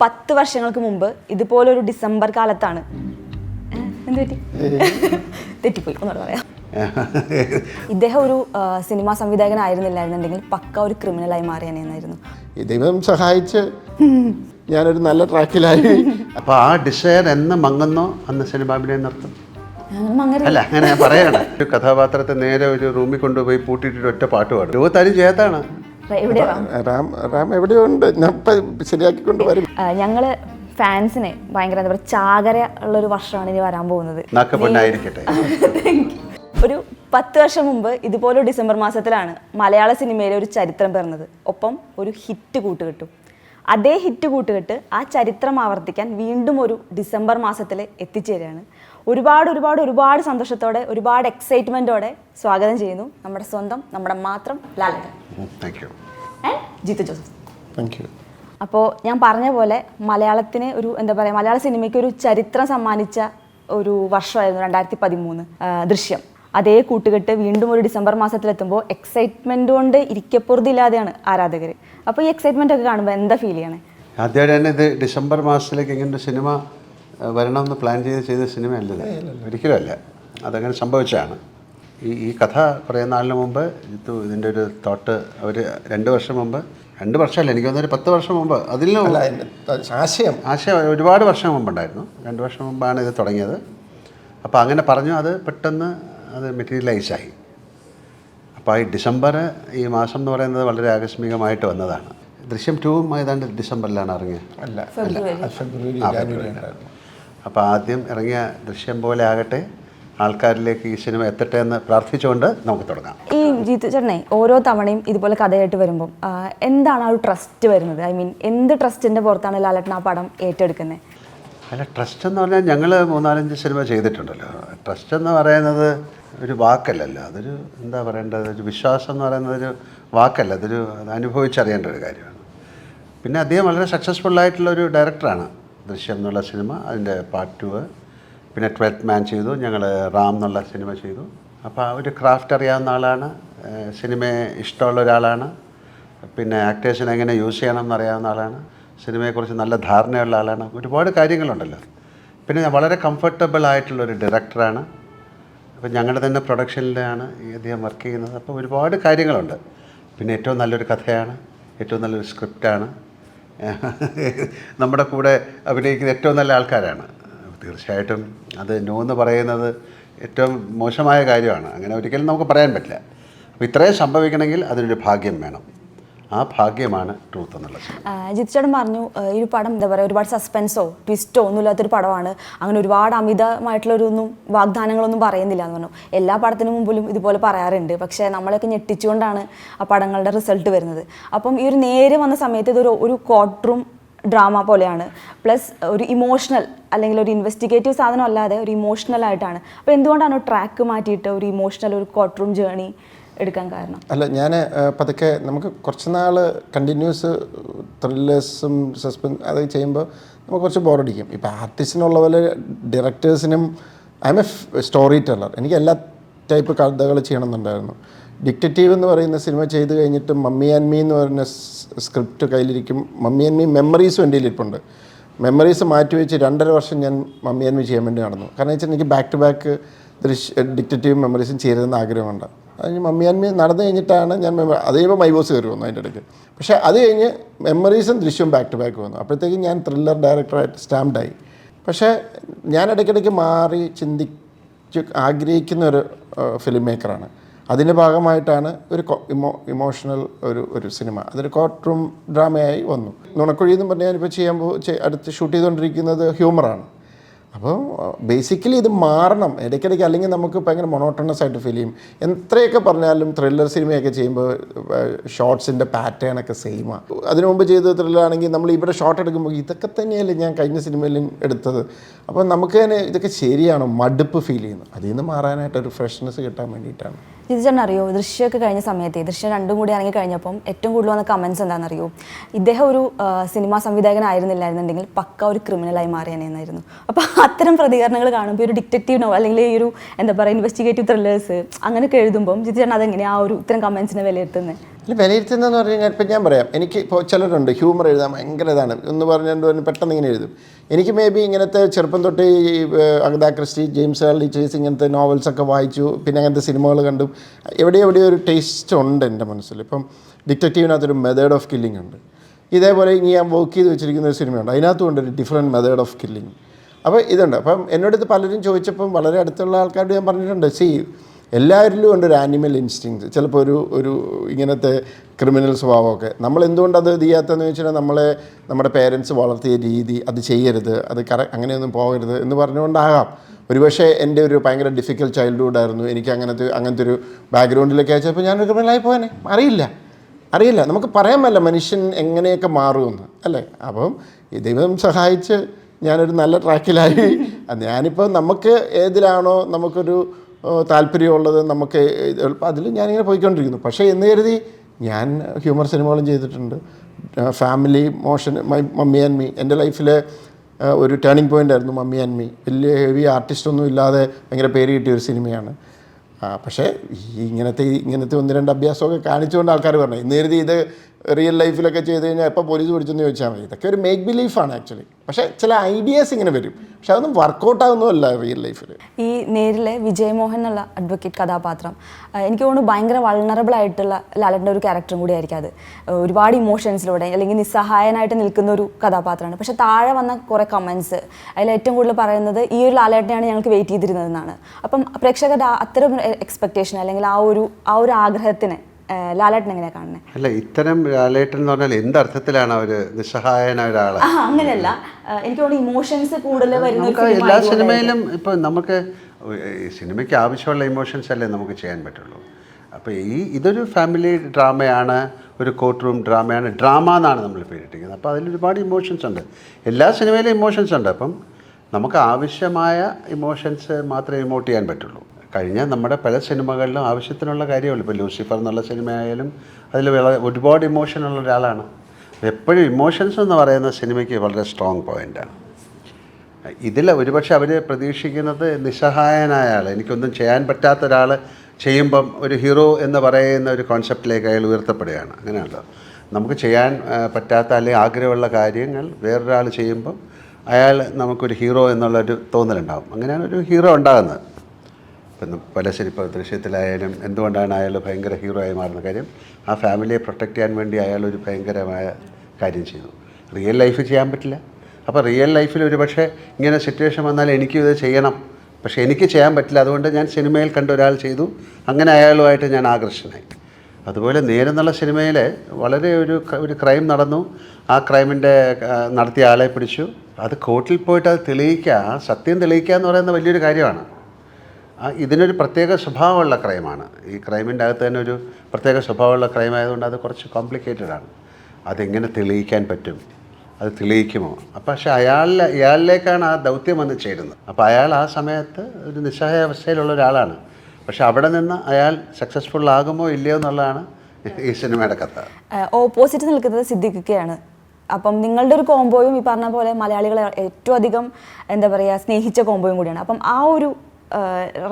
പത്ത് വർഷങ്ങൾക്ക് മുമ്പ് ഇതുപോലെ ഒരു ഡിസംബർ കാലത്താണ്. തെറ്റിപ്പോയി. എന്നോട് പറയാം. ഇദ്ദേഹം ഒരു സിനിമാ സംവിധായകനായിരുന്നില്ലായിരുന്നുണ്ടെങ്കിൽ പക്ക ഒരു ക്രിമിനലായി മാറിയാനായിരുന്നു ദൈവം സഹായിച്ച് ഞാനൊരു നല്ല ട്രാക്കിലായി. അപ്പൊ ആ ഡിസയർ എന്ന് മങ്ങുന്നോ? അന്ന് സിനിമ അഭിനയം നിർത്തും. അല്ല അങ്ങനെ ഞാൻ പറയണം. ഒരു കഥാപാത്രത്തെ നേരെ ഒരു റൂമിൽ കൊണ്ടുപോയി പൂട്ടിയിട്ടിട്ട് ഒറ്റ പാട്ട് പാടും. തരി എവിടെയാ റാം റാം എവിടെയോ ഉണ്ട്. ഞാൻ ശരിയാക്കിക്കൊണ്ട് വരും. ഞങ്ങൾ ഫാൻസിന് ഭയങ്കര എന്താ പറയുക ചാകര ഉള്ളൊരു വർഷമാണ് ഇനി വരാൻ പോകുന്നത്. ഒരു പത്ത് വർഷം മുമ്പ് ഇതുപോലെ ഡിസംബർ മാസത്തിലാണ് മലയാള സിനിമയിലെ ഒരു ചരിത്രം പിറന്നത്. ഒപ്പം ഒരു ഹിറ്റ് കൂട്ടുകെട്ടും. അതേ ഹിറ്റ് കൂട്ടുകെട്ട് ആ ചരിത്രം ആവർത്തിക്കാൻ വീണ്ടും ഒരു ഡിസംബർ മാസത്തിൽ എത്തിച്ചേരുകയാണ്. ഒരുപാട് ഒരുപാട് ഒരുപാട് സന്തോഷത്തോടെ ഒരുപാട് എക്സൈറ്റ്മെന്റോടെ സ്വാഗതം ചെയ്യുന്നു നമ്മുടെ സ്വന്തം നമ്മുടെ മാത്രം and Jeethu Joseph. Thank you അപ്പോൾ ഞാൻ പറഞ്ഞ പോലെ മലയാളത്തിന് ഒരു എന്താ പറയുക മലയാള സിനിമയ്ക്ക് ഒരു ചരിത്രം സമ്മാനിച്ച ഒരു വർഷമായിരുന്നു രണ്ടായിരത്തി പതിമൂന്ന് ദൃശ്യം. അതേ കൂട്ടുകെട്ട് വീണ്ടും ഒരു ഡിസംബർ മാസത്തിലെത്തുമ്പോൾ എക്സൈറ്റ്മെന്റ് കൊണ്ട് ഇരിക്കപ്പുറതില്ലാതെയാണ് ആരാധകർ അപ്പോൾ ഈ എക്സൈറ്റ്മെന്റ് ഒക്കെ കാണുമ്പോൾ എന്താ ഫീൽ ചെയ്യണേ? ആദ്യമായിട്ട് തന്നെ ഇത് ഡിസംബർ മാസത്തിലേക്ക് ഇങ്ങനെ ഒരു സിനിമ വരണമെന്ന് പ്ലാൻ ചെയ്ത് ചെയ്ത സിനിമ അല്ലത്. ഒരിക്കലും അല്ല. അതങ്ങനെ സംഭവിച്ചതാണ്. ഈ ഈ കഥ കുറേ നാളിന് മുമ്പ് ജിത്തു ഇതിന്റെ ഒരു തോട്ട് അവർ രണ്ട് വർഷം മുമ്പ് രണ്ട് വർഷമല്ല എനിക്ക് തോന്നുന്നു ഒരു പത്ത് വർഷം മുമ്പ് അതിലും അല്ല ആശയം. ആശയം ഒരുപാട് വർഷം മുമ്പുണ്ടായിരുന്നു രണ്ട് വർഷം മുമ്പാണ് ഇത് തുടങ്ങിയത്. അപ്പോൾ അങ്ങനെ പറഞ്ഞു അത് പെട്ടെന്ന് അത് മെറ്റീരിയലൈസായി അപ്പോൾ ഈ ഡിസംബർ ഈ മാസം എന്ന് പറയുന്നത് വളരെ ആകസ്മികമായിട്ട് വന്നതാണ്. ദൃശ്യം ടൂവും ഏതാണ്ട് ഡിസംബറിലാണ് ഇറങ്ങിയത്. അല്ല ഫെബ്രുവരി. അപ്പോൾ ആദ്യം ഇറങ്ങിയ ദൃശ്യം പോലെ ആകട്ടെ ആൾക്കാരിലേക്ക് ഈ സിനിമ എത്തട്ടെ എന്ന് പ്രാർത്ഥിച്ചുകൊണ്ട് നമുക്ക് തുടങ്ങാം. ഈ ജീത്തു ചേട്ടനെ ഓരോ തവണയും ഇതുപോലെ കഥയായിട്ട് വരുമ്പം എന്താണ് ആ ഒരു ട്രസ്റ്റ് വരുന്നത്? ഐ മീൻ എന്ത് ട്രസ്റ്റിന്റെ പുറത്താണ് ലാലട്ടൻ ആ പടം ഏറ്റെടുക്കുന്നത് അല്ല ട്രസ്റ്റ് എന്ന് പറഞ്ഞാൽ ഞങ്ങൾ മൂന്നാലഞ്ച് സിനിമ ചെയ്തിട്ടുണ്ടല്ലോ. ട്രസ്റ്റ് എന്ന് പറയുന്നത് ഒരു വാക്കല്ലല്ലോ. അതൊരു എന്താ പറയേണ്ടത്? ഒരു വിശ്വാസം എന്ന് പറയുന്നത് ഒരു വാക്കല്ല. അതൊരു അത് അനുഭവിച്ചറിയേണ്ട ഒരു കാര്യമാണ്. പിന്നെ അദ്ദേഹം വളരെ സക്സസ്ഫുൾ ആയിട്ടുള്ള ഒരു ഡയറക്ടറാണ് ദൃശ്യം എന്നുള്ള സിനിമ അതിന്റെ പാർട്ട് ടു പിന്നെ ട്വൽത്ത് മാൻ ചെയ്തു. ഞങ്ങൾ റാം എന്നുള്ള സിനിമ ചെയ്തു. അപ്പോൾ ആ ഒരു ക്രാഫ്റ്റ് അറിയാവുന്ന ആളാണ്. സിനിമയെ ഇഷ്ടമുള്ള ഒരാളാണ്. പിന്നെ ആക്ടേഴ്സിനെ എങ്ങനെ യൂസ് ചെയ്യണം എന്നറിയാവുന്ന ആളാണ്. സിനിമയെക്കുറിച്ച് നല്ല ധാരണയുള്ള ആളാണ്. ഒരുപാട് കാര്യങ്ങളുണ്ടല്ലോ. പിന്നെ വളരെ കംഫർട്ടബിൾ ആയിട്ടുള്ള ഒരു ഡയറക്ടറാണ് അപ്പം ഞങ്ങളുടെ തന്നെ പ്രൊഡക്ഷനിലാണ് അദ്ദേഹം വർക്ക് ചെയ്യുന്നത്. അപ്പോൾ ഒരുപാട് കാര്യങ്ങളുണ്ട്. പിന്നെ ഏറ്റവും നല്ലൊരു കഥയാണ് ഏറ്റവും നല്ലൊരു സ്ക്രിപ്റ്റാണ്. നമ്മുടെ കൂടെ അഭിനയിക്കുന്ന ഏറ്റവും നല്ല ആൾക്കാരാണ്. തീർച്ചയായിട്ടും അത് നോ എന്ന് പറയുന്നത് ഏറ്റവും മോശമായ കാര്യമാണ്. അങ്ങനെ ഒരിക്കലും നമുക്ക് പറയാൻ പറ്റില്ല. അപ്പോൾ ഇത്രയും സംഭവിക്കണമെങ്കിൽ അതിനൊരു ഭാഗ്യം വേണം. ആ ഭാഗ്യമാണ് ട്രൂത്ത് എന്നുള്ളത് ജിത്തു പറഞ്ഞു ഈ ഒരു പടം എന്താ പറയുക ഒരുപാട് സസ്പെൻസോ ട്വിസ്റ്റോ ഒന്നും ഇല്ലാത്തൊരു പടമാണ്. അങ്ങനെ ഒരുപാട് അമിതമായിട്ടുള്ളൊരൊന്നും വാഗ്ദാനങ്ങളൊന്നും പറയുന്നില്ല എന്ന് പറഞ്ഞു. എല്ലാ പടത്തിനു മുമ്പിലും ഇതുപോലെ പറയാറുണ്ട്. പക്ഷേ നമ്മളെയൊക്കെ ഞെട്ടിച്ചുകൊണ്ടാണ് ആ പടങ്ങളുടെ റിസൾട്ട് വരുന്നത്. അപ്പം ഈ ഒരു നേരെ വന്ന സമയത്ത് ഇതൊരു ഒരു കോർട്ട് ഡ്രാമ പോലെയാണ്. പ്ലസ് ഒരു ഇമോഷണൽ അല്ലെങ്കിൽ ഒരു ഇൻവെസ്റ്റിഗേറ്റീവ് സാധനം അല്ലാതെ ഒരു ഇമോഷണൽ ആയിട്ടാണ്. അപ്പോൾ എന്തുകൊണ്ടാണ് ട്രാക്ക് മാറ്റിയിട്ട് ഒരു ഇമോഷണൽ ഒരു കോർട്ട് റൂം ജേണി എടുക്കാൻ കാരണം? അല്ല ഞാൻ പതുക്കെ നമുക്ക് കുറച്ച് നാൾ കണ്ടിന്യൂസ് ത്രില്ലേഴ്സും സസ്പെൻസ് അത് ചെയ്യുമ്പോൾ നമുക്ക് കുറച്ച് ബോറടിക്കും. ഇപ്പോൾ ആർട്ടിസ്റ്റിനുള്ള പോലെ ഡയറക്ടേഴ്സിനും I am a story teller. എനിക്ക് എല്ലാ ടൈപ്പ് കഥകൾ ചെയ്യണമെന്നുണ്ടായിരുന്നു. ഡിക്റ്റേറ്റീവ് എന്ന് പറയുന്ന സിനിമ ചെയ്ത് കഴിഞ്ഞിട്ട് മമ്മി ആൻഡ് മീ എന്ന് പറയുന്ന സ്ക്രിപ്റ്റ് കയ്യിലിരിക്കും. മമ്മി ആൻഡ് മീ മെമ്മറീസും എന്റെ ഇരിപ്പുണ്ട് മെമ്മറീസ് മാറ്റി വെച്ച് രണ്ടര വർഷം ഞാൻ മമ്മി ആൻഡ് മീ ചെയ്യാൻ വേണ്ടി നടന്നു. കാരണം വെച്ചാൽ എനിക്ക് back to back Drishya detective മെമ്മറീസും ചെയ്യരുതെന്ന് ആഗ്രഹമുണ്ട്. അതിന് മമ്മി ആൻഡ് നടന്നു കഴിഞ്ഞിട്ടാണ് ഞാൻ മെമ്മ അത് കഴിയുമ്പോൾ മൈബോസ് കയറി വന്നു അതിന്റെ ഇടയ്ക്ക്. പക്ഷേ അത് കഴിഞ്ഞ് മെമ്മറീസും ദൃശ്യവും ബാക്ക് ടു ബാക്ക് വന്നു. അപ്പോഴത്തേക്കും ഞാൻ ത്രില്ലർ ഡയറക്ടറായിട്ട് സ്റ്റാമ്പ്ഡായി പക്ഷേ ഞാൻ ഇടയ്ക്കിടയ്ക്ക് മാറി ചിന്തിച്ച് ആഗ്രഹിക്കുന്ന ഒരു ഫിലിം മേക്കറാണ് അതിന്റെ ഭാഗമായിട്ടാണ് ഒരു ഇമോ ഇമോഷണൽ ഒരു ഒരു സിനിമ. അതൊരു കോർട്ട് റൂം ഡ്രാമയായി വന്നു. നുണക്കുഴി എന്ന് പറഞ്ഞാൽ ഞാനിപ്പോൾ ചെയ്യാൻ അടുത്ത് ഷൂട്ട് ചെയ്തുകൊണ്ടിരിക്കുന്നത് ഹ്യൂമറാണ് അപ്പോൾ ബേസിക്കലി ഇത് മാറണം. ഇടയ്ക്കിടയ്ക്ക് അല്ലെങ്കിൽ നമുക്ക് ഭയങ്കര മൊണോട്ടണസ് ആയിട്ട് ഫീൽ ചെയ്യും. എത്രയൊക്കെ പറഞ്ഞാലും ത്രില്ലർ സിനിമയൊക്കെ ചെയ്യുമ്പോൾ ഷോർട്സിന്റെ പാറ്റേൺ ഒക്കെ സെയിമാണ് അതിനു മുമ്പ് ചെയ്ത ത്രില്ലറാണെങ്കിൽ നമ്മൾ ഇവിടെ ഷോർട്ട് എടുക്കുമ്പോൾ ഇതൊക്കെ തന്നെയല്ലേ ഞാൻ കഴിഞ്ഞ സിനിമയിലും എടുത്തത്. അപ്പോൾ നമുക്ക് തന്നെ ഇതൊക്കെ ശരിയാണോ മടുപ്പ് ഫീൽ ചെയ്യുന്നു അതിൽ നിന്ന് മാറാനായിട്ട് ഒരു ഫ്രഷ്നെസ് കിട്ടാൻ വേണ്ടിയിട്ടാണ്. ഇത് ചേട്ടൻ അറിയോ ദൃശ്യമൊക്കെ കഴിഞ്ഞ സമയത്ത് ദൃശ്യം രണ്ടും കൂടി ഇറങ്ങി കഴിഞ്ഞപ്പം ഏറ്റവും കൂടുതൽ വന്ന കമൻസ് എന്താണെന്നറിയോ? ഇദ്ദേഹം ഒരു സിനിമാ സംവിധായകനായിരുന്നില്ലായിരുന്നുണ്ടെങ്കിൽ പക്ക ഒരു ക്രിമിനലായി മാറിയാനായിരുന്നു അപ്പോൾ അത്തരം പ്രതികരണങ്ങൾ കാണുമ്പോൾ ഒരു ഡിറ്റക്റ്റീവ് നോവൽ അല്ലെങ്കിൽ ഈ ഒരു എന്താ പറയുക ഇൻവെസ്റ്റിഗേറ്റീവ് ത്രില്ലേഴ്സ് അങ്ങനെയൊക്കെ എഴുതുമ്പം ജിത്തു ചേട്ടൻ അതെങ്ങനെയാണ് ആ ഒരു ഇത്തരം കമൻസിനെ വിലയിരുത്തുന്നത് അല്ല വിലയിരുത്തുന്നതെന്ന് പറഞ്ഞു കഴിഞ്ഞാൽ ഇപ്പം ഞാൻ പറയാം. എനിക്ക് ഇപ്പോൾ ചിലരുണ്ട് ഹ്യൂമർ എഴുതാൻ ഭയങ്കര ഇതാണ്. എന്ന് പറഞ്ഞുകൊണ്ട് പറഞ്ഞ് പെട്ടെന്ന് ഇങ്ങനെ എഴുതും. എനിക്ക് മേ ബി ഇങ്ങനത്തെ ചെറുപ്പം തൊട്ട് ഈ അഗത ക്രിസ്റ്റി ജെയിംസ് ആൾ ടീച്ചേഴ്സ് ഇങ്ങനത്തെ നോവൽസൊക്കെ വായിച്ചു പിന്നെ അങ്ങനത്തെ സിനിമകൾ കണ്ടു. എവിടെ എവിടെയോ ഒരു ടേസ്റ്റ് ഉണ്ട് എന്റെ മനസ്സിൽ. ഇപ്പം ഡിറ്റക്റ്റീവിനകത്തൊരു മെത്തേഡ് ഓഫ് കില്ലിംഗ് ഉണ്ട്. ഇതേപോലെ ഇനി ഞാൻ വർക്ക് ചെയ്ത് വെച്ചിരിക്കുന്ന ഒരു സിനിമയുണ്ട്. അതിനകത്തും ഉണ്ട് ഒരു ഡിഫറെന്റ് മെത്തേഡ് ഓഫ് കില്ലിംഗ് അപ്പോൾ ഇതുണ്ട്. അപ്പം എന്നോട് ഇത് പലരും ചോദിച്ചപ്പം വളരെ അടുത്തുള്ള ആൾക്കാരോട് ഞാൻ പറഞ്ഞിട്ടുണ്ട് സി എല്ലാവരിലും ഉണ്ട് ഒരു ആനിമൽ ഇൻസ്റ്റിങ്സ് ചിലപ്പോൾ ഒരു ഒരു ഇങ്ങനത്തെ ക്രിമിനൽ സ്വഭാവമൊക്കെ. നമ്മൾ എന്തുകൊണ്ട് അത് ചെയ്യാത്തതെന്ന് വെച്ചാൽ നമ്മളെ നമ്മുടെ പേരൻസ് വളർത്തിയ രീതി അത് ചെയ്യരുത് അത് കറ അങ്ങനെയൊന്നും പോകരുത് എന്ന് പറഞ്ഞുകൊണ്ടാകാം. ഒരുപക്ഷെ എന്റെ ഒരു ഭയങ്കര ഡിഫിക്കൽട്ട് ചൈൽഡ്ഹുഡ് ആയിരുന്നു. എനിക്ക് അങ്ങനത്തെ അങ്ങനത്തെ ഒരു ബാക്ക്ഗ്രൗണ്ടിലേക്ക് അയച്ചപ്പോൾ ഞാനൊരു ക്രിമിനലായി പോകാനെ അറിയില്ല. അറിയില്ല. നമുക്ക് പറയാൻ പറ്റില്ല മനുഷ്യൻ എങ്ങനെയൊക്കെ മാറുമെന്ന്. അല്ലേ? അപ്പം ദൈവം സഹായിച്ച് ഞാനൊരു നല്ല ട്രാക്കിലായി ഞാനിപ്പോൾ നമുക്ക് ഏതിലാണോ നമുക്കൊരു താല്പര്യമുള്ളത് നമുക്ക് അതിൽ ഞാനിങ്ങനെ പോയിക്കൊണ്ടിരിക്കുന്നു. പക്ഷേ എന്ന് കരുതി ഞാൻ ഹ്യൂമർ സിനിമകളും ചെയ്തിട്ടുണ്ട്. Family motion my mummy and me. എന്റെ ലൈഫിലെ ഒരു ടേണിംഗ് പോയിന്റ് ആയിരുന്നു മമ്മി ആൻഡ് മീ. വലിയ ഹെവി ആർട്ടിസ്റ്റൊന്നും ഇല്ലാതെ ഭയങ്കര പേര് കിട്ടിയ ഒരു സിനിമയാണ്. പക്ഷേ ഈ ഇങ്ങനത്തെ ഇങ്ങനത്തെ ഒന്ന് രണ്ട് അഭ്യാസമൊക്കെ കാണിച്ചുകൊണ്ട് ആൾക്കാർ പറഞ്ഞു. ഇന്ന് കരുതി ഇത് റിയൽ ലൈഫിലൊക്കെ ചെയ്ത് കഴിഞ്ഞാൽ എപ്പോൾ പോലീസ് പിടിച്ചെന്ന് ചോദിച്ചാൽ മതി. ഇതൊക്കെ ഒരു മേക്ക് ബിലീഫാണ് ആക്ച്വലി പക്ഷേ ചില ഐഡിയാസ് ഇങ്ങനെ വരും. പക്ഷെ അതൊന്നും വർക്കൗട്ട് ആകുന്നതല്ല റിയൽ ലൈഫിൽ ഈ നേരിലെ വിജയമോഹൻ എന്നുള്ള അഡ്വക്കേറ്റ് കഥാപാത്രം എനിക്ക് തോന്നുന്നു ഭയങ്കര വൾണറബിൾ ആയിട്ടുള്ള ലാലറ്റിന്റെ ഒരു ക്യാരക്ടറും കൂടി ആയിരിക്കും അത്. ഒരുപാട് ഇമോഷൻസിലൂടെ അല്ലെങ്കിൽ നിസ്സഹായനായിട്ട് നിൽക്കുന്ന ഒരു കഥാപാത്രമാണ്. പക്ഷേ താഴെ വന്ന കുറേ കമൻസ് അതിൽ ഏറ്റവും കൂടുതൽ പറയുന്നത് ഈ ഒരു ലാലേട്ടനെയാണ് ഞങ്ങൾക്ക് വെയിറ്റ് ചെയ്തിരുന്നതെന്നാണ് അപ്പം പ്രേക്ഷകരുടെ അത്തരം എക്സ്പെക്റ്റേഷൻ അല്ലെങ്കിൽ ആ ഒരു ആ ഒരു ആഗ്രഹത്തിന് ലാലേട്ടൻ എങ്ങനെയാ കാണുന്നത് അല്ല ഇത്തരം ലാലേട്ടൻ എന്ന് പറഞ്ഞാൽ എന്തർത്ഥത്തിലാണ് അവർ നിസ്സഹായനായ ഒരാൾ? അങ്ങനെയല്ല. എനിക്ക് തോന്നുന്നു ഇമോഷൻസ് കൂടുതൽ വരുന്ന എല്ലാ സിനിമയിലും ഇപ്പൊ നമുക്ക് സിനിമയ്ക്ക് ആവശ്യമുള്ള ഇമോഷൻസ് അല്ലേ നമുക്ക് ചെയ്യാൻ പറ്റുള്ളൂ. അപ്പോൾ ഈ ഇതൊരു ഫാമിലി ഡ്രാമയാണ് ഒരു കോർട്ട് റൂം ഡ്രാമയാണ് ഡ്രാമ എന്നാണ് നമ്മൾ പേരിട്ടിരിക്കുന്നത്. അപ്പോൾ അതിൽ ഒരുപാട് ഇമോഷൻസ് ഉണ്ട്. എല്ലാ സിനിമയിലും ഇമോഷൻസ് ഉണ്ട്. അപ്പം നമുക്ക് ആവശ്യമായ ഇമോഷൻസ് മാത്രമേ ഇമോട്ട് ചെയ്യാൻ പറ്റുള്ളൂ. കഴിഞ്ഞ നമ്മുടെ പല സിനിമകളിലും ആവശ്യത്തിനുള്ള കാര്യമുള്ളൂ. ഇപ്പോൾ ലൂസിഫർ എന്നുള്ള സിനിമയായാലും അതിൽ ഒരുപാട് ഇമോഷൻ ഉള്ള ഒരാളാണ്. എപ്പോഴും ഇമോഷൻസ് എന്ന് പറയുന്ന സിനിമയ്ക്ക് വളരെ സ്ട്രോങ് പോയിന്റാണ് ഇതിൽ ഒരുപക്ഷെ അവർ പ്രതീക്ഷിക്കുന്നത് നിസ്സഹായനായ ആൾ എനിക്കൊന്നും ചെയ്യാൻ പറ്റാത്ത ഒരാൾ ചെയ്യുമ്പം ഒരു ഹീറോ എന്ന് പറയുന്ന ഒരു കോൺസെപ്റ്റിലേക്ക് അയാൾ ഉയർത്തപ്പെടുകയാണ്. അങ്ങനെയുള്ളത് നമുക്ക് ചെയ്യാൻ പറ്റാത്ത അല്ലെങ്കിൽ ആഗ്രഹമുള്ള കാര്യങ്ങൾ വേറൊരാൾ ചെയ്യുമ്പം അയാൾ നമുക്കൊരു ഹീറോ എന്നുള്ളൊരു തോന്നലുണ്ടാകും അങ്ങനെയാണ് ഒരു ഹീറോ ഉണ്ടാകുന്നത്. ഇപ്പം പലശ്ശേരി ദൃശ്യത്തിലായാലും എന്തുകൊണ്ടാണ് അയാൾ ഭയങ്കര ഹീറോ ആയി മാറുന്ന കാര്യം? ആ ഫാമിലിയെ പ്രൊട്ടക്റ്റ് ചെയ്യാൻ വേണ്ടി അയാൾ ഒരു ഭയങ്കരമായ കാര്യം ചെയ്തു. റിയൽ ലൈഫ് ചെയ്യാൻ പറ്റില്ല. അപ്പോൾ റിയൽ ലൈഫിൽ ഒരു പക്ഷേ ഇങ്ങനെ സിറ്റുവേഷൻ വന്നാൽ എനിക്കും ഇത് ചെയ്യണം. പക്ഷേ എനിക്ക് ചെയ്യാൻ പറ്റില്ല. അതുകൊണ്ട് ഞാൻ സിനിമയിൽ കണ്ട ഒരാൾ ചെയ്തു. അങ്ങനെ അയാളുമായിട്ട് ഞാൻ ആകർഷനായി. അതുപോലെ നേരെന്നുള്ള സിനിമയിൽ വളരെ ഒരു ഒരു ക്രൈം നടന്നു. ആ ക്രൈമിന്റെ നടത്തിയ ആളെ പിടിച്ചു. അത് കോർട്ടിൽ പോയിട്ട് അത് തെളിയിക്കുക. സത്യം തെളിയിക്കുക എന്ന് പറയുന്ന വലിയൊരു കാര്യമാണ്. ഇതിനൊരു പ്രത്യേക സ്വഭാവമുള്ള ക്രൈമാണ് ഈ ക്രൈമിന്റെ അകത്ത് തന്നെ ഒരു പ്രത്യേക സ്വഭാവമുള്ള ക്രൈം ആയതുകൊണ്ട് അത് കുറച്ച് കോംപ്ലിക്കേറ്റഡ് ആണ്. അതെങ്ങനെ തെളിയിക്കാൻ പറ്റും? അത് തെളിയിക്കുമോ? അപ്പം പക്ഷേ അയാളിലെ ഇയാളിലേക്കാണ് ആ ദൗത്യം വന്ന് ചേരുന്നത്. അപ്പോൾ അയാൾ ആ സമയത്ത് ഒരു നിസ്സഹായ അവസ്ഥയിലുള്ള ഒരാളാണ്. പക്ഷെ അവിടെ നിന്ന് അയാൾ സക്സസ്ഫുൾ ആകുമോ ഇല്ലയോ എന്നുള്ളതാണ് ഈ സിനിമയുടെ കഥ. ഓപ്പോസിറ്റ് നിൽക്കുന്നത് സിദ്ദിഖിക്കയാണ് അപ്പം നിങ്ങളുടെ ഒരു കോംബോയും ഈ പറഞ്ഞ പോലെ മലയാളികളെ ഏറ്റവും അധികം എന്താ പറയുക സ്നേഹിച്ച കോംബോയും കൂടിയാണ്. അപ്പം ആ ഒരു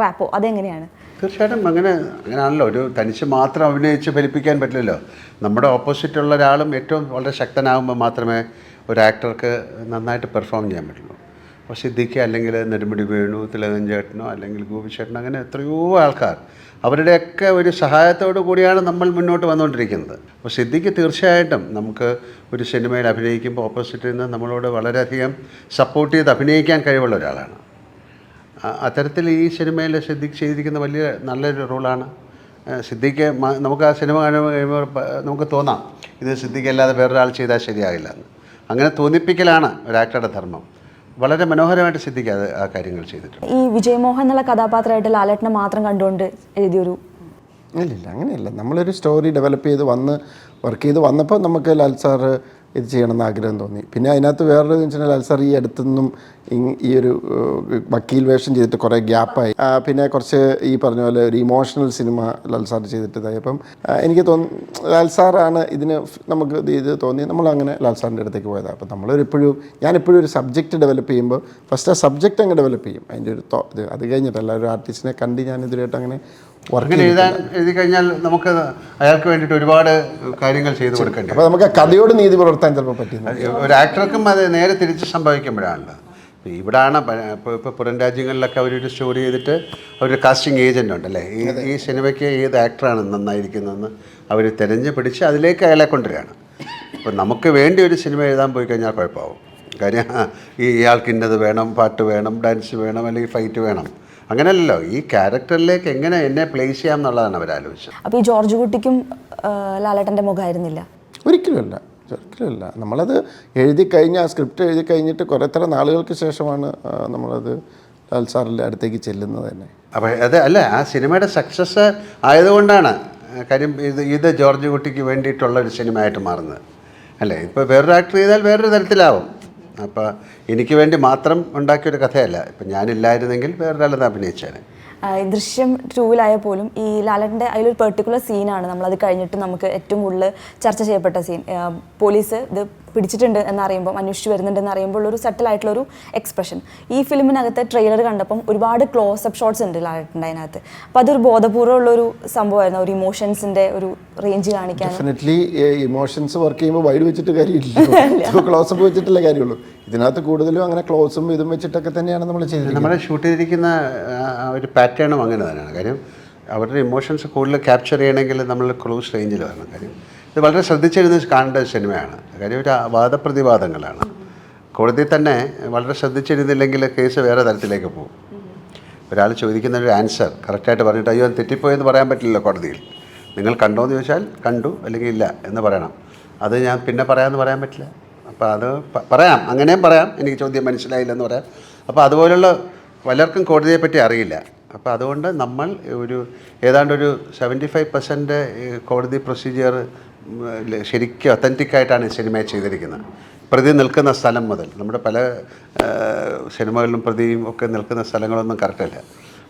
റാപ്പോ അതെങ്ങനെയാണ്? തീർച്ചയായിട്ടും അങ്ങനെ അങ്ങനെയാണല്ലോ. ഒരു തനിച്ച് മാത്രം അഭിനയിച്ച് ഫലിപ്പിക്കാൻ പറ്റില്ലല്ലോ. നമ്മുടെ ഓപ്പോസിറ്റ് ഉള്ള ഒരാളും ഏറ്റവും വളരെ ശക്തനാകുമ്പോൾ മാത്രമേ ഒരു ആക്ടർക്ക് നന്നായിട്ട് പെർഫോം ചെയ്യാൻ പറ്റുള്ളൂ. അപ്പോൾ സിദ്ദിഖ് അല്ലെങ്കിൽ നെടുമുടി വേണു തിലകൻ ചേട്ടനോ അല്ലെങ്കിൽ ഗോപിച്ചേട്ടനോ അങ്ങനെ എത്രയോ ആൾക്കാർ അവരുടെയൊക്കെ ഒരു സഹായത്തോടു കൂടിയാണ് നമ്മൾ മുന്നോട്ട് വന്നുകൊണ്ടിരിക്കുന്നത്. അപ്പോൾ സിദ്ദിഖ് തീർച്ചയായിട്ടും നമുക്ക് ഒരു സിനിമയിൽ അഭിനയിക്കുമ്പോൾ ഓപ്പോസിറ്റിൽ നിന്ന് നമ്മളോട് വളരെയധികം സപ്പോർട്ട് ചെയ്ത് അഭിനയിക്കാൻ കഴിവുള്ള ഒരാളാണ്. അത്തരത്തിൽ ഈ സിനിമയിൽ സിദ്ദിഖ് ചെയ്തിരിക്കുന്ന വലിയ നല്ലൊരു റോളാണ്. സിദ്ദിഖ് നമുക്ക് ആ സിനിമ കാണുമ്പോൾ കഴിയുമ്പോൾ നമുക്ക് തോന്നാം. ഇത് സിദ്ദിഖ് അല്ലാതെ വേറൊരാൾ ചെയ്താൽ ശരിയാകില്ല എന്ന്. അങ്ങനെ തോന്നിപ്പിക്കലാണ് ഒരു ആക്ടറുടെ ധർമ്മം. വളരെ മനോഹരമായിട്ട് സിദ്ദിഖ് അത് ആ കാര്യങ്ങൾ ചെയ്തിട്ടുണ്ട്. ഈ വിജയമോഹൻ എന്നുള്ള കഥാപാത്രമായിട്ട് ലാലേട്ടനെ മാത്രം കണ്ടുകൊണ്ട് എഴുതിയൊരു ഇല്ലില്ല അങ്ങനെയല്ല. നമ്മളൊരു സ്റ്റോറി ഡെവലപ്പ് ചെയ്ത് വന്ന് വർക്ക് ചെയ്ത് വന്നപ്പോൾ നമുക്ക് ലാൽ സാറ് ഇത് ചെയ്യണമെന്ന് ആഗ്രഹം തോന്നി. പിന്നെ അതിനകത്ത് വേറൊരു വെച്ചാൽ അൽസർ സാർ ഈ അടുത്തുനിന്നും ഈ ഒരു വക്കീൽ വേഷം ചെയ്തിട്ട് കുറേ ഗ്യാപ്പായി. പിന്നെ കുറച്ച് ഈ പറഞ്ഞ പോലെ ഒരു ഇമോഷണൽ സിനിമ ലൽസാർ ചെയ്തിട്ടതായി. അപ്പം എനിക്ക് തോന്നുന്നു ലൽസാറാണ് ഇതിന് നമുക്ക് ഇത് തോന്നി. നമ്മൾ അങ്ങനെ ലാൽസാറിന്റെ അടുത്തേക്ക് പോയതാണ് അപ്പം നമ്മളൊരെപ്പോഴും ഞാനെപ്പോഴും ഒരു സബ്ജക്റ്റ് ഡെവലപ്പ് ചെയ്യുമ്പോൾ ഫസ്റ്റ് ആ സബ്ജക്റ്റ് അങ്ങ് ഡെവലപ്പ് ചെയ്യും. അതിന്റെ ഒരു ഇത് അത് കഴിഞ്ഞിട്ടല്ല ഒരു ആർട്ടിസ്റ്റിനെ കണ്ട് ഞാൻ ഇതിലായിട്ട് അങ്ങനെ അങ്ങനെ എഴുതാൻ എഴുതി കഴിഞ്ഞാൽ നമുക്ക് അയാൾക്ക് വേണ്ടിയിട്ട് ഒരുപാട് കാര്യങ്ങൾ ചെയ്തു കൊടുക്കേണ്ടി അപ്പോൾ നമുക്ക് കഥയോട് നീതി പുലർത്താൻ ചിലപ്പോൾ പറ്റില്ല ഒരു ആക്ടർക്കും അത് നേരെ തിരിച്ച് സംഭവിക്കുമ്പോഴാണല്ലോ. ഇപ്പം ഇവിടാണ് ഇപ്പോൾ ഇപ്പോൾ പുറം രാജ്യങ്ങളിലൊക്കെ അവരൊരു സ്റ്റോറി ചെയ്തിട്ട് അവരൊരു കാസ്റ്റിംഗ് ഏജന്റ് ഉണ്ടല്ലേ. ഈ ഈ സിനിമയ്ക്ക് ഏത് ആക്ടറാണ് നന്നായിരിക്കുന്നതെന്ന് അവർ തിരഞ്ഞു പിടിച്ച് അതിലേക്ക് അയാളെ കൊണ്ടുവരികയാണ്. അപ്പോൾ നമുക്ക് വേണ്ടി ഒരു സിനിമ എഴുതാൻ പോയി കഴിഞ്ഞാൽ കുഴപ്പമാവും. കാര്യം ഈ ഇയാൾക്ക് ഇന്നത് വേണം പാട്ട് വേണം ഡാൻസ് വേണം അല്ലെങ്കിൽ ഫൈറ്റ് വേണം. അങ്ങനെയല്ലല്ലോ ഈ ക്യാരക്ടറിലേക്ക് എങ്ങനെ എന്നെ പ്ലേസ് ചെയ്യാം എന്നുള്ളതാണ് അവർ ആലോചിച്ചത്. അപ്പോൾ ഈ ജോർജ് കുട്ടിക്കും ലാലേട്ടന്റെ ലാലേട്ടന്റെ മുഖമായിരുന്നില്ല? ഒരിക്കലുമല്ല ഒരിക്കലുമല്ല. നമ്മളത് എഴുതി കഴിഞ്ഞ് ആ സ്ക്രിപ്റ്റ് എഴുതി കഴിഞ്ഞിട്ട് കുറേത്തര നാളുകൾക്ക് ശേഷമാണ് നമ്മളത് ലാൽ സാറിന്റെ അടുത്തേക്ക് ചെല്ലുന്നത് തന്നെ. അപ്പോൾ അത് അല്ല ആ സിനിമയുടെ സക്സസ് ആയതുകൊണ്ടാണ് കാര്യം ഇത് ഇത് ജോർജ് കുട്ടിക്ക് വേണ്ടിയിട്ടുള്ള ഒരു സിനിമയായിട്ട് മാറുന്നത്. അല്ലേ? ഇപ്പോൾ വേറൊരു ആക്ടർ ചെയ്താൽ വേറൊരു തരത്തിലാവും. അപ്പോൾ എനിക്ക് വേണ്ടി മാത്രം ഉണ്ടാക്കിയൊരു കഥയല്ല. ഇപ്പം ഞാനില്ലായിരുന്നെങ്കിൽ വേറൊരാളത് അഭിനയിച്ചേനെ. ദൃശ്യം ടൂവിലായ പോലും ഈ ലാലന്റെ അതിലൊരു പെർട്ടിക്കുലർ സീനാണ് നമ്മളത് കഴിഞ്ഞിട്ട് നമുക്ക് ഏറ്റവും കൂടുതൽ ചർച്ച ചെയ്യപ്പെട്ട സീൻ പോലീസ് ഇത് പിടിച്ചിട്ടുണ്ട് എന്നറിയുമ്പോൾ അന്വേഷിച്ച് വരുന്നുണ്ടെന്ന് അറിയുമ്പോൾ ഒരു സെറ്റിൽ ആയിട്ടുള്ള ഒരു എക്സ്പ്രഷൻ ഈ ഫിലിമിനകത്തെ ട്രെയിലർ കണ്ടപ്പം ഒരുപാട് ക്ലോസ് അപ്പ് ഷോട്ട്സ് ഉണ്ട് ലാലേട്ടന്റെ അതിനകത്ത്. അപ്പോൾ അതൊരു ബോധപൂർവമുള്ളൊരു സംഭവമായിരുന്നു. ഒരു ഇമോഷൻസിന്റെ ഒരു റേഞ്ച് കാണിക്കാൻ. ഡെഫിനറ്റ്ലി ഇമോഷൻസ് വർക്ക് ചെയ്യുമ്പോൾ വൈഡ് വെച്ചിട്ട് കാര്യമില്ല. ക്ലോസ് അപ്പ് വെച്ചിട്ടില്ല കാര്യമുള്ളൂ. ഇതിനകത്ത് കൂടുതലും അങ്ങനെ ക്ലോസും ഇതും വെച്ചിട്ടൊക്കെ തന്നെയാണ് നമ്മൾ ചെയ്തത് നമ്മൾ ഷൂട്ട് ചെയ്തിരിക്കുന്ന ഒരു പാറ്റേണും അങ്ങനെ തന്നെയാണ്. കാര്യം അവരുടെ ഇമോഷൻസ് കൂടുതൽ ക്യാപ്ചർ ചെയ്യണമെങ്കിൽ നമ്മൾ ക്ലോസ് റേഞ്ചിൽ വരണം. കാര്യം വളരെ ശ്രദ്ധിച്ചിരുന്ന് കാണേണ്ട സിനിമയാണ്. കാര്യം ഒരു വാദപ്രതിവാദങ്ങളാണ്. കോടതി തന്നെ വളരെ ശ്രദ്ധിച്ചിരുന്നില്ലെങ്കിൽ കേസ് വേറെ തരത്തിലേക്ക് പോകും. ഒരാൾ ചോദിക്കുന്ന ഒരു ആൻസർ കറക്റ്റായിട്ട് പറഞ്ഞിട്ട് അയ്യോ തെറ്റിപ്പോയെന്ന് പറയാൻ പറ്റില്ലല്ലോ കോടതിയിൽ. നിങ്ങൾ കണ്ടോ എന്ന് ചോദിച്ചാൽ കണ്ടു അല്ലെങ്കിൽ ഇല്ല എന്ന് പറയണം. അത് ഞാൻ പിന്നെ പറയാമെന്ന് പറയാൻ പറ്റില്ല. അപ്പോൾ അത് പറയാം. അങ്ങനെയും പറയാം. എനിക്ക് ചോദ്യം മനസ്സിലായില്ലെന്ന് പറയാം. അപ്പോൾ അതുപോലുള്ള പലർക്കും കോടതിയെ പറ്റി അറിയില്ല. അപ്പോൾ അതുകൊണ്ട് നമ്മൾ ഒരു ഏതാണ്ട് ഒരു സെവന്റി ഫൈവ് പെർസെന്റ് കോടതി പ്രൊസീജിയർ ശരിക്കും ഒത്തന്റിക് ആയിട്ടാണ് ഈ സിനിമയെ ചെയ്തിരിക്കുന്നത്. പ്രതി നിൽക്കുന്ന സ്ഥലം മുതൽ നമ്മുടെ പല സിനിമകളിലും പ്രതിയും ഒക്കെ നിൽക്കുന്ന സ്ഥലങ്ങളൊന്നും കറക്റ്റല്ല